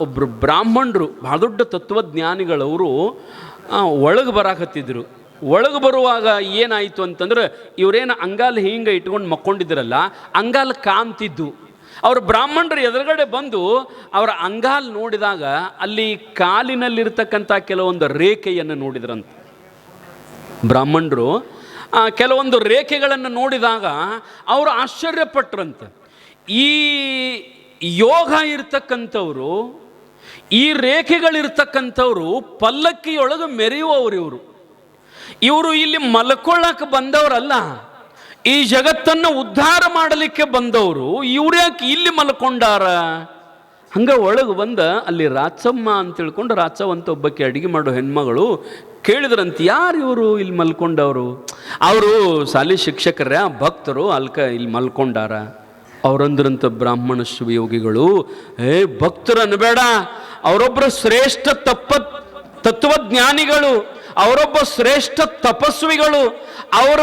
ಒಬ್ಬರು ಬ್ರಾಹ್ಮಣರು, ಭಾಳ ದೊಡ್ಡ ತತ್ವಜ್ಞಾನಿಗಳವರು ಒಳಗೆ ಬರಾಕತ್ತಿದ್ರು. ಒಳಗೆ ಬರುವಾಗ ಏನಾಯಿತು ಅಂತಂದ್ರೆ, ಇವರೇನು ಅಂಗಾಲ್ ಹಿಂಗೆ ಇಟ್ಕೊಂಡು ಮಕ್ಕೊಂಡಿದ್ರಲ್ಲ, ಅಂಗಾಲ್ ಕಾಂತಿದ್ದು ಅವರು ಬ್ರಾಹ್ಮಣರು ಎದುರುಗಡೆ ಬಂದು ಅವರ ಅಂಗಾಲ್ ನೋಡಿದಾಗ ಅಲ್ಲಿ ಕಾಲಿನಲ್ಲಿರ್ತಕ್ಕಂಥ ಕೆಲವೊಂದು ರೇಖೆಯನ್ನು ನೋಡಿದ್ರಂತ. ಬ್ರಾಹ್ಮಣರು ಕೆಲವೊಂದು ರೇಖೆಗಳನ್ನು ನೋಡಿದಾಗ ಅವರು ಆಶ್ಚರ್ಯಪಟ್ರಂತೆ. ಈ ಯೋಗ ಇರ್ತಕ್ಕಂಥವರು, ಈ ರೇಖೆಗಳಿರ್ತಕ್ಕಂಥವ್ರು ಪಲ್ಲಕ್ಕಿಯೊಳಗೆ ಮೆರೆಯುವವರು ಇವರು. ಇವರು ಇಲ್ಲಿ ಮಲ್ಕೊಳ್ಳಕ್ಕೆ ಬಂದವರಲ್ಲ, ಈ ಜಗತ್ತನ್ನು ಉದ್ಧಾರ ಮಾಡಲಿಕ್ಕೆ ಬಂದವರು, ಇವ್ರ್ಯಾಕೆ ಇಲ್ಲಿ ಮಲ್ಕೊಂಡಾರ? ಹಂಗ ಒಳಗೆ ಬಂದ ಅಲ್ಲಿ ರಾಚಮ್ಮ ಅಂತ ತಿಳ್ಕೊಂಡು ರಾಚವ್ ಅಂತ ಒಬ್ಬಕ್ಕೆ ಅಡುಗೆ ಮಾಡೋ ಹೆಣ್ಮಗಳು ಕೇಳಿದ್ರಂತ, ಯಾರು ಇವರು ಇಲ್ಲಿ ಮಲ್ಕೊಂಡವರು? ಅವರು ಶಾಲೆ ಶಿಕ್ಷಕರ, ಭಕ್ತರು ಅಲ್ಕ ಇಲ್ಲಿ ಮಲ್ಕೊಂಡಾರ. ಅವರಂದ್ರಂಥ ಬ್ರಾಹ್ಮಣ ಶಿವಯೋಗಿಗಳು, ಏ ಭಕ್ತರು ಅನ್ಬೇಡ ಅವರೊಬ್ಬರು ಶ್ರೇಷ್ಠ ತಪ್ಪ ತತ್ವಜ್ಞಾನಿಗಳು, ಅವರೊಬ್ಬ ಶ್ರೇಷ್ಠ ತಪಸ್ವಿಗಳು, ಅವರ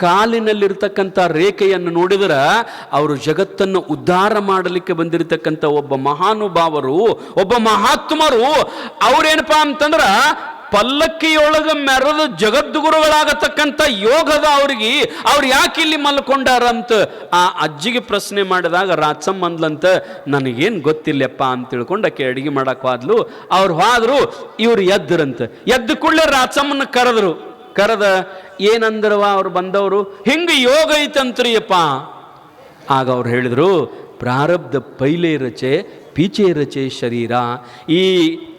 ಕಾಲಿನಲ್ಲಿರ್ತಕ್ಕಂಥ ರೇಖೆಯನ್ನು ನೋಡಿದರೆ ಅವರು ಜಗತ್ತನ್ನು ಉದ್ಧಾರ ಮಾಡಲಿಕ್ಕೆ ಬಂದಿರತಕ್ಕಂಥ ಒಬ್ಬ ಮಹಾನುಭಾವರು, ಒಬ್ಬ ಮಹಾತ್ಮರು ಅವ್ರೇನಪ್ಪಾ ಅಂತಂದ್ರೆ ಪಲ್ಲಕ್ಕಿಯೊಳಗ ಮೆರೆದ ಜಗದ್ಗುರುಗಳಾಗತಕ್ಕಂಥ ಯೋಗದ ಅವ್ರಿಗೆ ಅವ್ರು ಯಾಕೆ ಇಲ್ಲಿ ಮಲ್ಕೊಂಡಾರಂತ ಆ ಅಜ್ಜಿಗೆ ಪ್ರಶ್ನೆ ಮಾಡಿದಾಗ ರಾಜಸಮ್ಮ ಅಂದ್ಲಂತ, ನನಗೇನು ಗೊತ್ತಿಲ್ಲಪ್ಪ ಅಂತ ತಿಳ್ಕೊಂಡು ಆಕೆ ಅಡಿಗೆ ಮಾಡಕ್ಕೆ ಹೋದ್ಲು. ಅವ್ರು ಹೋದ್ರು, ಇವ್ರು ಎದ್ದರಂತ ಎದ್ದ ಕೂಡಲೇ ರಾಜಸಮ್ಮನ ಕರೆದ್ರು. ಕರೆದ ಏನಂದ್ರವ ಅವ್ರು ಬಂದವರು? ಹಿಂಗೆ ಯೋಗ ಐತಂತ್ರಿಯಪ್ಪ. ಆಗ ಅವ್ರು ಹೇಳಿದರು ಪ್ರಾರಬ್ಧ ಪೈಲೆ ರಚೆ ಪೀಚೆ ರಚೆ ಶರೀರ. ಈ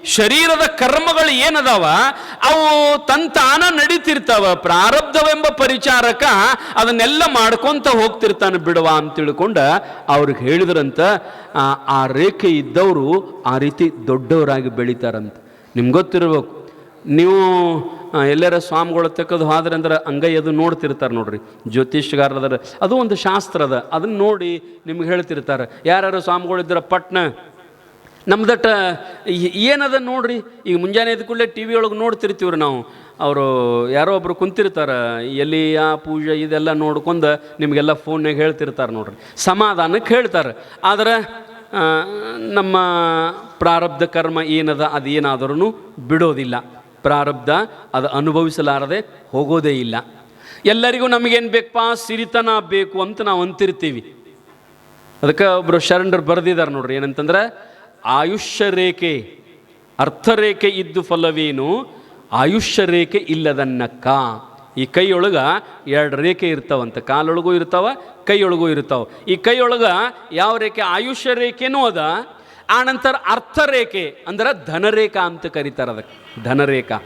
ಶರೀರದ ಕರ್ಮಗಳು ಏನದಾವ? ಅವು ತಂತಾನ ನಡೀತಿರ್ತಾವ. ಪ್ರಾರಬ್ಧವೆಂಬ ಪರಿಚಾರಕ ಅದನ್ನೆಲ್ಲ ಮಾಡ್ಕೊಂತ ಹೋಗ್ತಿರ್ತಾನೆ ಬಿಡುವ ಅಂತ ತಿಳ್ಕೊಂಡ ಅವ್ರಿಗೆ ಹೇಳಿದ್ರಂತ ಆ, ರೇಖೆ ಇದ್ದವರು ಆ ರೀತಿ ದೊಡ್ಡವರಾಗಿ ಬೆಳೀತಾರಂತ. ನಿಮ್ಗೆ ಗೊತ್ತಿರ್ಬೇಕು ನೀವು ಎಲ್ಲರ ಸ್ವಾಮಿಗಳು ತೆಕ್ಕದು ಹಾದ್ರೆ ಅಂದ್ರೆ ಅಂಗೈ ಅದು ನೋಡ್ತಿರ್ತಾರೆ ನೋಡ್ರಿ. ಜ್ಯೋತಿಷ್ಗಾರದರ ಅದು ಒಂದು ಶಾಸ್ತ್ರ ಅದ. ಅದನ್ನ ನೋಡಿ ನಿಮ್ಗೆ ಹೇಳ್ತಿರ್ತಾರೆ. ಯಾರ್ಯಾರು ಇದ್ರೆ ಪಟ್ನ? ನಮ್ದಟ್ಟ ಏನದ ನೋಡ್ರಿ? ಈಗ ಮುಂಜಾನೆ ಎದ್ದ ಕೂಡಲೇ ಟಿ ವಿ ಒಳಗೆ ನೋಡ್ತಿರ್ತೀವ್ರಿ ನಾವು. ಅವರು ಯಾರೋ ಒಬ್ರು ಕುಂತಿರ್ತಾರೆ. ಎಲ್ಲಿ ಆ ಪೂಜೆ ಇದೆಲ್ಲ ನೋಡ್ಕೊಂಡು ನಿಮಗೆಲ್ಲ ಫೋನ್ಯಾಗ ಹೇಳ್ತಿರ್ತಾರೆ ನೋಡ್ರಿ. ಸಮಾಧಾನಕ್ಕೆ ಹೇಳ್ತಾರೆ. ಆದರೆ ನಮ್ಮ ಪ್ರಾರಬ್ಧ ಕರ್ಮ ಏನದ ಅದು ಏನಾದರೂ ಬಿಡೋದಿಲ್ಲ. ಪ್ರಾರಬ್ಧ ಅದು ಅನುಭವಿಸಲಾರದೆ ಹೋಗೋದೇ ಇಲ್ಲ. ಎಲ್ಲರಿಗೂ ನಮಗೇನು ಬೇಕಪ್ಪ ಸಿರಿತನ ಬೇಕು ಅಂತ ನಾವು ಅಂತಿರ್ತೀವಿ. ಅದಕ್ಕೆ ಒಬ್ಬರು ಶರಣರು ಬರೆದಿದ್ದಾರೆ ನೋಡ್ರಿ, ಏನಂತಂದ್ರೆ ಆಯುಷ್ಯ ರೇಖೆ ಅರ್ಥರೇಖೆ ಇದ್ದು ಫಲವೇನು? ಆಯುಷ್ಯ ರೇಖೆ ಇಲ್ಲದನ್ನಕ್ಕ. ಈ ಕೈಯೊಳಗ ಎರಡು ರೇಖೆ ಇರ್ತಾವಂತ. ಕಾಲೊಳಗೂ ಇರ್ತಾವ, ಕೈಯೊಳಗೂ ಇರ್ತಾವ. ಈ ಕೈಯೊಳಗ ಯಾವ ರೇಖೆ? ಆಯುಷ್ಯ ರೇಖೆನೂ ಅದ. ಆನಂತರ ಅರ್ಥರೇಖೆ, ಅಂದ್ರೆ ಧನರೇಖಾ ಅಂತ ಕರೀತಾರೆ ಅದಕ್ಕೆ. ಧನರೇಖಾ.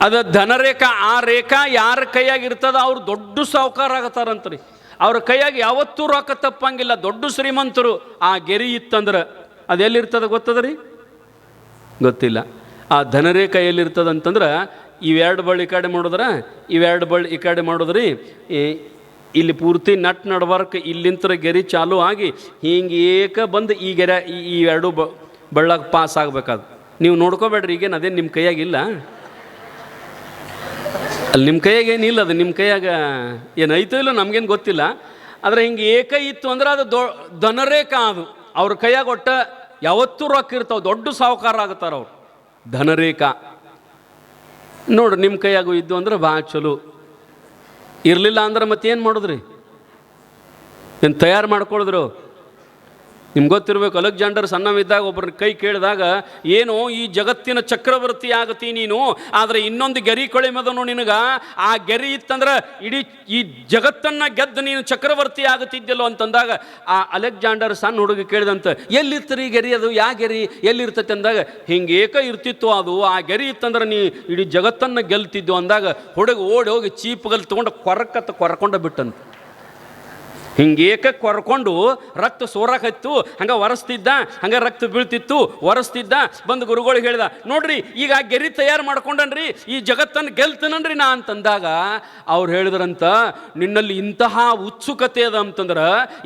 ಅದು ಧನರೇಖಾ, ಆ ರೇಖಾ ಯಾರ ಕೈಯಾಗಿ ಇರ್ತದ? ಅವ್ರು ದೊಡ್ಡ ಸಾವುಕಾರ ಆಗತ್ತಾರಂತ್ರಿ ಅವ್ರ ಕೈಯಾಗಿ ಯಾವತ್ತೂ ರೊಕ್ಕ ತಪ್ಪಂಗಿಲ್ಲ. ದೊಡ್ಡ ಶ್ರೀಮಂತರು, ಆ ಗೆರಿ ಇತ್ತಂದ್ರೆ ಅದೆಲ್ಲಿರ್ತದೆ ಗೊತ್ತದ್ರಿ? ಗೊತ್ತಿಲ್ಲ. ಆ ಧನರೇಖಾ ಎಲ್ಲಿರ್ತದ ಅಂತಂದ್ರೆ ಇವೆರಡು ಬಳ್ಳಿ ಈ ಕಡೆ ಮಾಡಿದ್ರೆ? ಇವೆರಡು ಬಳ್ಳಿ ಈ ಕಡೆ ಮಾಡಿದ್ರಿ? ಇಲ್ಲಿ ಪೂರ್ತಿ ನಟ್ ನಡ್ಬಾರ್ಕ ಇಲ್ಲಿಂತ್ರ ಗೆರಿ ಚಾಲು ಆಗಿ ಹಿಂಗೆ ಬಂದು ಈ ಗೆರೆ, ಈ ಎರಡು ಬಳ್ಳಾಗ ಪಾಸ್ ಆಗ್ಬೇಕಾದ್. ನೀವು ನೋಡ್ಕೋಬೇಡ್ರಿ, ಈಗೇನು ಅದೇನು ನಿಮ್ಮ ಕೈಯಾಗಿಲ್ಲ ಅಲ್ಲಿ ನಿಮ್ಮ ಕೈಯಾಗ ಏನಿಲ್ಲ ಅದು ನಿಮ್ಮ ಕೈಯಾಗ ಏನು ಐತೋ ಇಲ್ಲ ನಮಗೇನು ಗೊತ್ತಿಲ್ಲ. ಆದರೆ ಹಿಂಗೆ ಏಕ ಇತ್ತು ಅಂದ್ರೆ ಅದು ದೊ, ಧನರೇಖ ಅದು. ಅವ್ರ ಕೈಯಾಗ ಒಟ್ಟ ಯಾವತ್ತೂ ರೊಕ್ಕ ಇರ್ತಾವೆ, ದೊಡ್ಡ ಸಾಹುಕಾರ ಆಗತ್ತಾರ ಅವ್ರು. ಧನರೇಖ. ನೋಡ್ರಿ ನಿಮ್ಮ ಕೈಯಾಗೂ ಇದ್ದು ಅಂದ್ರೆ ಭಾಳ ಚಲೋ. ಇರಲಿಲ್ಲ ಅಂದ್ರೆ ಮತ್ತೇನು ಮಾಡಿದ್ರಿ? ಏನು ತಯಾರು ಮಾಡ್ಕೊಳಿದ್ರು? ನಿಮ್ಗೆ ಗೊತ್ತಿರಬೇಕು, ಅಲೆಕ್ಸಾಂಡರ್ ಸಣ್ಣವಿದ್ದಾಗ ಒಬ್ಬರ ಕೈ ಕೇಳಿದಾಗ, ಏನು ಈ ಜಗತ್ತಿನ ಚಕ್ರವರ್ತಿ ಆಗತಿ ನೀನು, ಆದರೆ ಇನ್ನೊಂದು ಗೆರಿ ಕೊಳೆಮದನು ನಿನಗೆ. ಆ ಗೆರಿ ಇತ್ತಂದ್ರೆ ಇಡೀ ಈ ಜಗತ್ತನ್ನು ಗೆದ್ದು ನೀನು ಚಕ್ರವರ್ತಿ ಆಗುತ್ತಿದ್ದಲ್ಲೋ ಅಂತಂದಾಗ, ಆ ಅಲೆಕ್ಸಾಂಡರ್ ಸಣ್ಣ ಹುಡುಗ ಕೇಳಿದಂತೆ, ಎಲ್ಲಿರ್ತರಿ ಗೆರಿ ಅದು? ಯಾ ಗೆರಿ? ಎಲ್ಲಿರ್ತೈತೆ? ಅಂದಾಗ, ಹಿಂಗೆ ಏಕ ಇರ್ತಿತ್ತು ಅದು. ಆ ಗೆರಿ ಇತ್ತಂದ್ರೆ ನೀ ಇಡೀ ಜಗತ್ತನ್ನ ಗೆಲ್ತಿದ್ದು ಅಂದಾಗ, ಹುಡುಗ ಓಡಿ ಹೋಗಿ ಚೀಪ್ಗಲ್ಲಿ ತೊಗೊಂಡು ಕೊರಕತ್ತ ಕೊರಕೊಂಡ ಬಿಟ್ಟಂತ. ಹಿಂಗೇಕ ಕೊರ್ಕೊಂಡು ರಕ್ತ ಸೋರಾಕತ್ತು, ಹಂಗ ಒರೆಸ್ತಿದ್ದ, ಹಂಗ ರಕ್ತ ಬೀಳ್ತಿತ್ತು, ಒರೆಸ್ತಿದ್ದ, ಬಂದು ಗುರುಗಳಿಗೆ ಹೇಳ್ದ, ನೋಡ್ರಿ, ಈಗ ಗೆರಿ ತಯಾರು ಮಾಡ್ಕೊಂಡನ್ರಿ, ಈ ಜಗತ್ತನ್ನು ಗೆಲ್ತನನ್ರಿ ನಾ ಅಂತಂದಾಗ, ಅವ್ರು ಹೇಳಿದ್ರಂತ, ನಿನ್ನಲ್ಲಿ ಇಂತಹ ಉತ್ಸುಕತೆ ಅದ ಅಂತಂದ್ರ,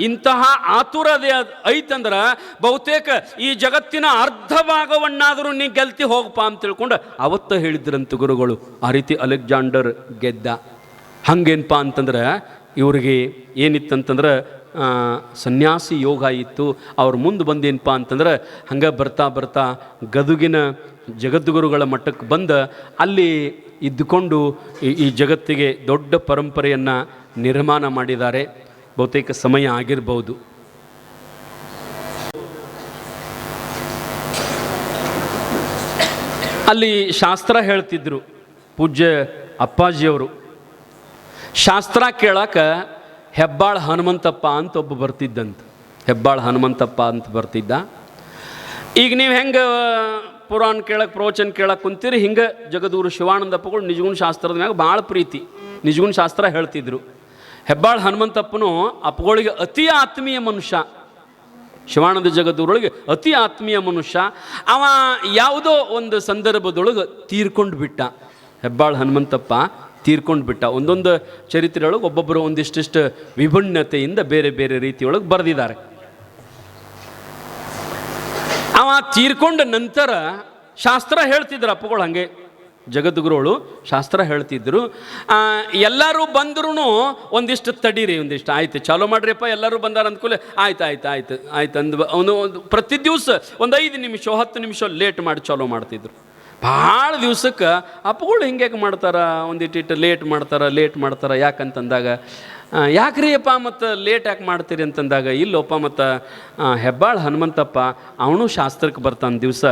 ಇಂತಹ ಆತುರ ಅದೇ ಐತಂದ್ರ, ಬಹುತೇಕ ಈ ಜಗತ್ತಿನ ಅರ್ಧ ಭಾಗವನ್ನಾದರೂ ನೀ ಗೆಲ್ತಿ ಹೋಗಪ್ಪ ಅಂತ ತಿಳ್ಕೊಂಡು, ಅವತ್ತ ಹೇಳಿದ್ರಂತ ಗುರುಗಳು, ಆ ರೀತಿ ಅಲೆಕ್ಸಾಂಡರ್ ಗೆದ್ದ. ಹಂಗೇನಪ್ಪ ಅಂತಂದ್ರೆ ಇವರಿಗೆ ಏನಿತ್ತಂತಂದ್ರೆ ಸನ್ಯಾಸಿ ಯೋಗ ಇತ್ತು. ಅವ್ರು ಮುಂದೆ ಬಂದೇನಪ್ಪ ಅಂತಂದ್ರೆ, ಹಂಗೆ ಬರ್ತಾ ಬರ್ತಾ ಗದುಗಿನ ಜಗದ್ಗುರುಗಳ ಮಟ್ಟಕ್ಕೆ ಬಂದು, ಅಲ್ಲಿ ಇದ್ದುಕೊಂಡು ಈ ಜಗತ್ತಿಗೆ ದೊಡ್ಡ ಪರಂಪರೆಯನ್ನು ನಿರ್ಮಾಣ ಮಾಡಿದ್ದಾರೆ. ಬಹುತೇಕ ಸಮಯ ಆಗಿರ್ಬೋದು. ಅಲ್ಲಿ ಶಾಸ್ತ್ರ ಹೇಳ್ತಿದ್ರು ಪೂಜ್ಯ ಅಪ್ಪಾಜಿಯವರು. ಶಾಸ್ತ್ರ ಕೇಳಕ್ಕೆ ಹೆಬ್ಬಾಳ ಹನುಮಂತಪ್ಪ ಅಂತ ಒಬ್ಬ ಬರ್ತಿದ್ದಂತ. ಹೆಬ್ಬಾಳ ಹನುಮಂತಪ್ಪ ಅಂತ ಬರ್ತಿದ್ದ. ಈಗ ನೀವು ಹೆಂಗೆ ಪುರಾಣ ಕೇಳಕ್ಕೆ ಪ್ರವಚನ ಕೇಳಕ್ಕೆ ಕುಂತೀರಿ? ಹಿಂಗೆ ಜಗದೂರು ಶಿವಾನಂದಪ್ಪಗಳು ನಿಜಗುಣ ಶಾಸ್ತ್ರದ ಮ್ಯಾಗ ಭಾಳ ಪ್ರೀತಿ. ನಿಜಗುಣ ಶಾಸ್ತ್ರ ಹೇಳ್ತಿದ್ರು. ಹೆಬ್ಬಾಳ ಹನುಮಂತಪ್ಪನು ಅಪ್ಪಗಳಿಗೆ ಅತಿ ಆತ್ಮೀಯ ಮನುಷ್ಯ. ಶಿವಾನಂದ ಜಗದೂರೊಳಗೆ ಅತಿ ಆತ್ಮೀಯ ಮನುಷ್ಯ. ಅವ ಯಾವುದೋ ಒಂದು ಸಂದರ್ಭದೊಳಗೆ ತೀರ್ಕೊಂಡು ಬಿಟ್ಟ. ಹೆಬ್ಬಾಳ ಹನುಮಂತಪ್ಪ ತೀರ್ಕೊಂಡು ಬಿಟ್ಟ ಒಂದೊಂದು ಚರಿತ್ರೆಯೊಳಗೆ ಒಬ್ಬೊಬ್ಬರು ಒಂದಿಷ್ಟಿಷ್ಟು ವಿಭಿನ್ನತೆಯಿಂದ ಬೇರೆ ಬೇರೆ ರೀತಿಯೊಳಗೆ ಬರೆದಿದ್ದಾರೆ. ಅವ ತೀರ್ಕೊಂಡ ನಂತರ ಶಾಸ್ತ್ರ ಹೇಳ್ತಿದ್ರು ಅಪ್ಪಗಳು ಹಂಗೆ. ಜಗದ್ಗುರುಗಳು ಶಾಸ್ತ್ರ ಹೇಳ್ತಿದ್ರು. ಎಲ್ಲರೂ ಬಂದ್ರೂ ಒಂದಿಷ್ಟು ತಡೀರಿ, ಒಂದಿಷ್ಟು ಆಯ್ತು, ಚಾಲೋ ಮಾಡ್ರಿಯಪ್ಪ, ಎಲ್ಲರೂ ಬಂದಾರ ಅಂದ್ಕೂಲೆ ಆಯ್ತು ಆಯ್ತು ಆಯ್ತು ಆಯ್ತು ಅಂದ್ ಅವನು ಒಂದು ಪ್ರತಿ ದಿವಸ ಒಂದು ಐದು ನಿಮಿಷ, ಹತ್ತು ನಿಮಿಷ ಲೇಟ್ ಮಾಡಿ ಚಾಲೋ ಮಾಡ್ತಿದ್ರು. ಭಾಳ ದಿವ್ಸಕ್ಕೆ ಅಪ್ಪಗಳು ಹಿಂಗ್ಯಾಕೆ ಮಾಡ್ತಾರೆ ಒಂದಿಟ್ಟಿಟ್ಟು ಲೇಟ್ ಮಾಡ್ತಾರೆ ಲೇಟ್ ಮಾಡ್ತಾರೆ, ಯಾಕಂತಂದಾಗ ಯಾಕ್ರಿ ಅಪ್ಪ ಮತ್ತು ಲೇಟ್ ಯಾಕೆ ಮಾಡ್ತೀರಿ ಅಂತಂದಾಗ, ಇಲ್ಲಪ್ಪ ಮತ್ತು ಹೆಬ್ಬಾಳ್ ಹನುಮಂತಪ್ಪ, ಅವನು ಶಾಸ್ತ್ರಕ್ಕೆ ಬರ್ತಾನೆ ದಿವಸ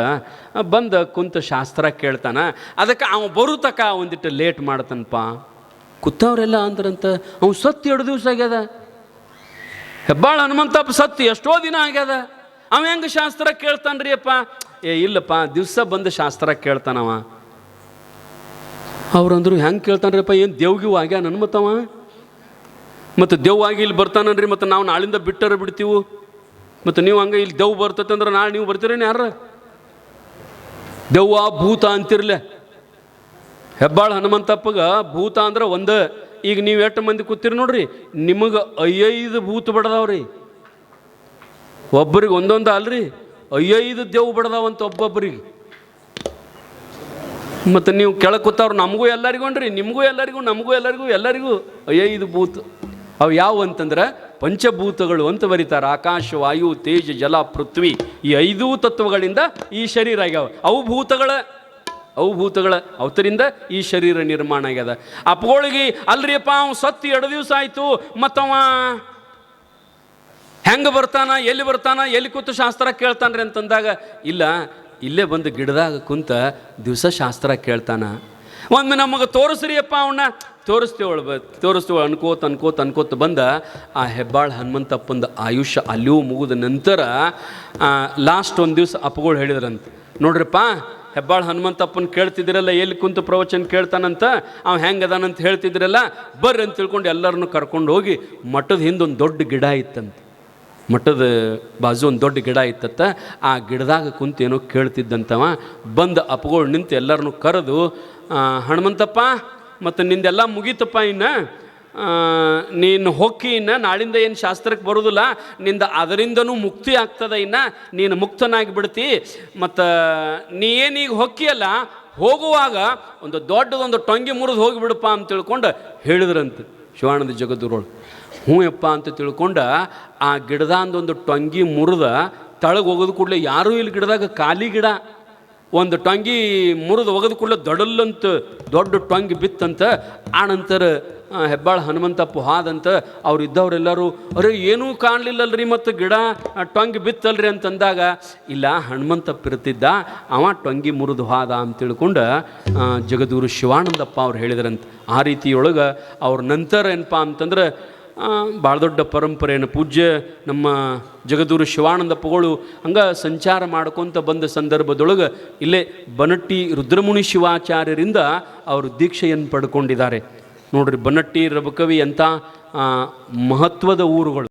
ಬಂದು ಕುಂತು ಶಾಸ್ತ್ರ ಕೇಳ್ತಾನೆ, ಅದಕ್ಕೆ ಅವನು ಬರೋ ತಕ ಒಂದಿಟ್ಟು ಲೇಟ್ ಮಾಡ್ತಾನಪ್ಪ ಕೂತವ್ರೆಲ್ಲ ಅಂದ್ರಂತ ಅವ್ನು ಸತ್ತು ಎರಡು ದಿವಸ ಆಗ್ಯದ. ಹೆಬ್ಬಾಳ್ ಹನುಮಂತಪ್ಪ ಸತ್ತು ಎಷ್ಟೋ ದಿನ ಆಗ್ಯದ. ಅವ ಹೆಂಗೆ ಶಾಸ್ತ್ರ ಕೇಳ್ತಾನ್ರಿ ಅಪ್ಪ? ಏ, ಇಲ್ಲಪ್ಪ, ದಿವಸ ಬಂದು ಶಾಸ್ತ್ರ ಕೇಳ್ತಾನವ. ಅವ್ರಂದ್ರು ಹೆಂಗೆ ಕೇಳ್ತಾನ್ರಿಪ್ಪ, ಏನು ದೇವ್ಗಿವು ಆಗ್ಯ ನನ್ನ ಮತ್ತವ? ಮತ್ತು ದೆವ್ವಾಗಿ ಇಲ್ಲಿ ಬರ್ತಾನನ್ರಿ, ಮತ್ತು ನಾವು ನಾಳಿಂದ ಬಿಟ್ಟರೆ ಬಿಡ್ತೀವು. ಮತ್ತು ನೀವು ಹಂಗೆ ಇಲ್ಲಿ ದೇವ್ ಬರ್ತೈತೆ ಅಂದ್ರೆ ನಾಳೆ ನೀವು ಬರ್ತೀರೇನು ಯಾರ ದೆವ್ವ ಭೂತ ಅಂತಿರ್ಲೆ. ಹೆಬ್ಬಾಳ ಹನುಮಂತಪ್ಪಗ ಭೂತ ಅಂದ್ರೆ ಒಂದು. ಈಗ ನೀವು ಎಷ್ಟು ಮಂದಿ ಕೂತಿರಿ ನೋಡ್ರಿ, ನಿಮಗೆ ಐದು ಭೂತ ಬಡದವ್ರಿ. ಒಬ್ಬರಿಗೆ ಒಂದೊಂದು ಅಲ್ರಿ. ಐದೈದು ದೇವ್ ಬಡದಾವಂತ ಒಬ್ಬೊಬ್ಬರಿಗೆ ಮತ್ತು ನೀವು ಕೆಳಗೆ ನಮಗೂ ಎಲ್ಲರಿಗೂ ಅನ್ರಿ ನಿಮಗೂ ಎಲ್ಲರಿಗೂ, ನಮಗೂ ಎಲ್ಲರಿಗೂ ಎಲ್ಲರಿಗೂ ಐದು ಭೂತ. ಅವು ಯಾವ ಅಂತಂದ್ರೆ ಪಂಚಭೂತಗಳು ಅಂತ ಬರೀತಾರೆ. ಆಕಾಶ, ವಾಯು, ತೇಜ, ಜಲ, ಪೃಥ್ವಿ ಈ ಐದೂ ತತ್ವಗಳಿಂದ ಈ ಶರೀರ ಆಗ್ಯಾವ. ಅವು ಭೂತಗಳ ಅವು ಭೂತಗಳ. ಅವತರಿಂದ ಈ ಶರೀರ ನಿರ್ಮಾಣ ಆಗ್ಯದ. ಅಪ್ಪಗಳಿಗೆ, ಅಲ್ರಿಯಪ್ಪ ಅವ್ನು ಅವ್ ಸತ್ತು ಎರಡು ದಿವಸ ಆಯಿತು, ಮತ್ತವ ಹೆಂಗೆ ಬರ್ತಾನ, ಎಲ್ಲಿ ಬರ್ತಾನ, ಎಲ್ಲಿ ಕೂತು ಶಾಸ್ತ್ರ ಕೇಳ್ತಾನ್ರಿ ಅಂತಂದಾಗ, ಇಲ್ಲ, ಇಲ್ಲೇ ಬಂದು ಗಿಡದಾಗ ಕುಂತ ದಿವಸ ಶಾಸ್ತ್ರ ಕೇಳ್ತಾನ. ಒಮ್ಮೆ ನಮಗೆ ತೋರಿಸ್ರಿಯಪ್ಪ ಅವನ್ನ ತೋರಿಸ್ತೇವೆ ಬ ತೋರಿಸ್ತೇವೆ ಅನ್ಕೋತ ಅನ್ಕೋತ ಅನ್ಕೋತ ಬಂದ, ಆ ಹೆಬ್ಬಾಳ್ ಹನುಮಂತಪ್ಪಂದು ಆಯುಷ್ಯ ಅಲ್ಲಿಯೂ ಮುಗಿದ ನಂತರ ಲಾಸ್ಟ್ ಒಂದು ದಿವಸ ಅಪ್ಪಗಳು ಹೇಳಿದ್ರಂತೆ, ನೋಡ್ರಿಪ್ಪ, ಹೆಬ್ಬಾಳ್ ಹನುಮಂತಪ್ಪನ ಕೇಳ್ತಿದ್ರಲ್ಲ, ಎಲ್ಲಿ ಕುಂತು ಪ್ರವಚನ ಕೇಳ್ತಾನಂತ ಅವ್ನು ಹೆಂಗೆ ಅದಾನಂತ ಹೇಳ್ತಿದ್ರಲ್ಲ, ಬರ್ರಿ ಅಂತ ತಿಳ್ಕೊಂಡು ಎಲ್ಲರನ್ನು ಕರ್ಕೊಂಡು ಹೋಗಿ ಮಠದ ಹಿಂದೊಂದು ಒಂದು ದೊಡ್ಡ ಗಿಡ ಇತ್ತಂತ. ಮಠದ ಬಾಜು ಒಂದು ದೊಡ್ಡ ಗಿಡ ಇತ್ತತ್ತ. ಆ ಗಿಡದಾಗ ಕುಂತು ಏನೋ ಕೇಳ್ತಿದ್ದಂತವ. ಬಂದು ಅಪ್ಗಳು ನಿಂತು ಎಲ್ಲರನ್ನು ಕರೆದು ಹನುಮಂತಪ್ಪ, ಮತ್ತು ನಿಂದೆಲ್ಲ ಮುಗೀತಪ್ಪ ಇನ್ನು. ನೀನು ಹೊಕ್ಕಿ ಇನ್ನು, ನಾಳಿಂದ ಏನು ಶಾಸ್ತ್ರಕ್ಕೆ ಬರೋದಿಲ್ಲ. ನಿಂದ ಅದರಿಂದನೂ ಮುಕ್ತಿ ಆಗ್ತದ ಇನ್ನು. ನೀನು ಮುಕ್ತನಾಗಿ ಬಿಡ್ತಿ ಮತ್ತು, ನೀ ಏನೀಗ ಹೊಕ್ಕಿಯಲ್ಲ ಹೋಗುವಾಗ ಒಂದು ದೊಡ್ಡದೊಂದು ಟೊಂಗಿ ಮುರಿದು ಹೋಗಿಬಿಡಪ್ಪ ಅಂತ ತಿಳ್ಕೊಂಡು ಹೇಳಿದ್ರಂತೆ ಶಿವಾನಂದ ಜಗದ್ಗುರುಗಳು. ಹ್ಞೂ ಯಪ್ಪ ಅಂತ ತಿಳ್ಕೊಂಡ ಆ ಗಿಡದಾಂದೊಂದು ಟೊಂಗಿ ಮುರಿದ ತಳಗೆ ಒಗೆದು ಕೂಡಲೇ ಯಾರೂ ಇಲ್ಲಿ ಗಿಡದಾಗ ಖಾಲಿ ಗಿಡ. ಒಂದು ಟೊಂಗಿ ಮುರಿದು ಒಗೆದು ಕೂಡಲೇ ದೊಡಲ್ಲಂತ ದೊಡ್ಡ ಟೊಂಗಿ ಬಿತ್ತಂತ ಆ ನಂತರ ಹೆಬ್ಬಾಳ ಹನುಮಂತಪ್ಪ ಹಾದಂತ ಅವ್ರು ಇದ್ದವರೆಲ್ಲರೂ, ಅರೆ, ಏನೂ ಕಾಣಲಿಲ್ಲಲ್ರಿ ಮತ್ತು ಗಿಡ ಟೊಂಗಿ ಬಿತ್ತಲ್ರಿ ಅಂತಂದಾಗ, ಇಲ್ಲ ಹನುಮಂತಪ್ಪ ಇರ್ತಿದ್ದ ಅವ ಟೊಂಗಿ ಮುರಿದು ಹಾದ ಅಂತ ತಿಳ್ಕೊಂಡು ಜಗದೂರು ಶಿವಾನಂದಪ್ಪ ಅವ್ರು ಹೇಳಿದ್ರಂತ. ಆ ರೀತಿಯೊಳಗೆ ಅವ್ರ ನಂತರ ಏನಪ್ಪ ಅಂತಂದ್ರೆ ಭಾಳ ದೊಡ್ಡ ಪರಂಪರೆಯನ್ನು ಪೂಜ್ಯ ನಮ್ಮ ಜಗದೂರು ಶಿವಾನಂದಪ್ಪಗಳು ಹಂಗೆ ಸಂಚಾರ ಮಾಡ್ಕೊತ ಬಂದ ಸಂದರ್ಭದೊಳಗೆ ಇಲ್ಲೇ ಬನಟ್ಟಿ ರುದ್ರಮುನಿ ಶಿವಾಚಾರ್ಯರಿಂದ ಅವರು ದೀಕ್ಷೆಯನ್ನು ಪಡ್ಕೊಂಡಿದ್ದಾರೆ. ನೋಡ್ರಿ ಬನಟ್ಟಿ ರಬಕವಿ ಅಂತ ಮಹತ್ವದ ಊರುಗಳು.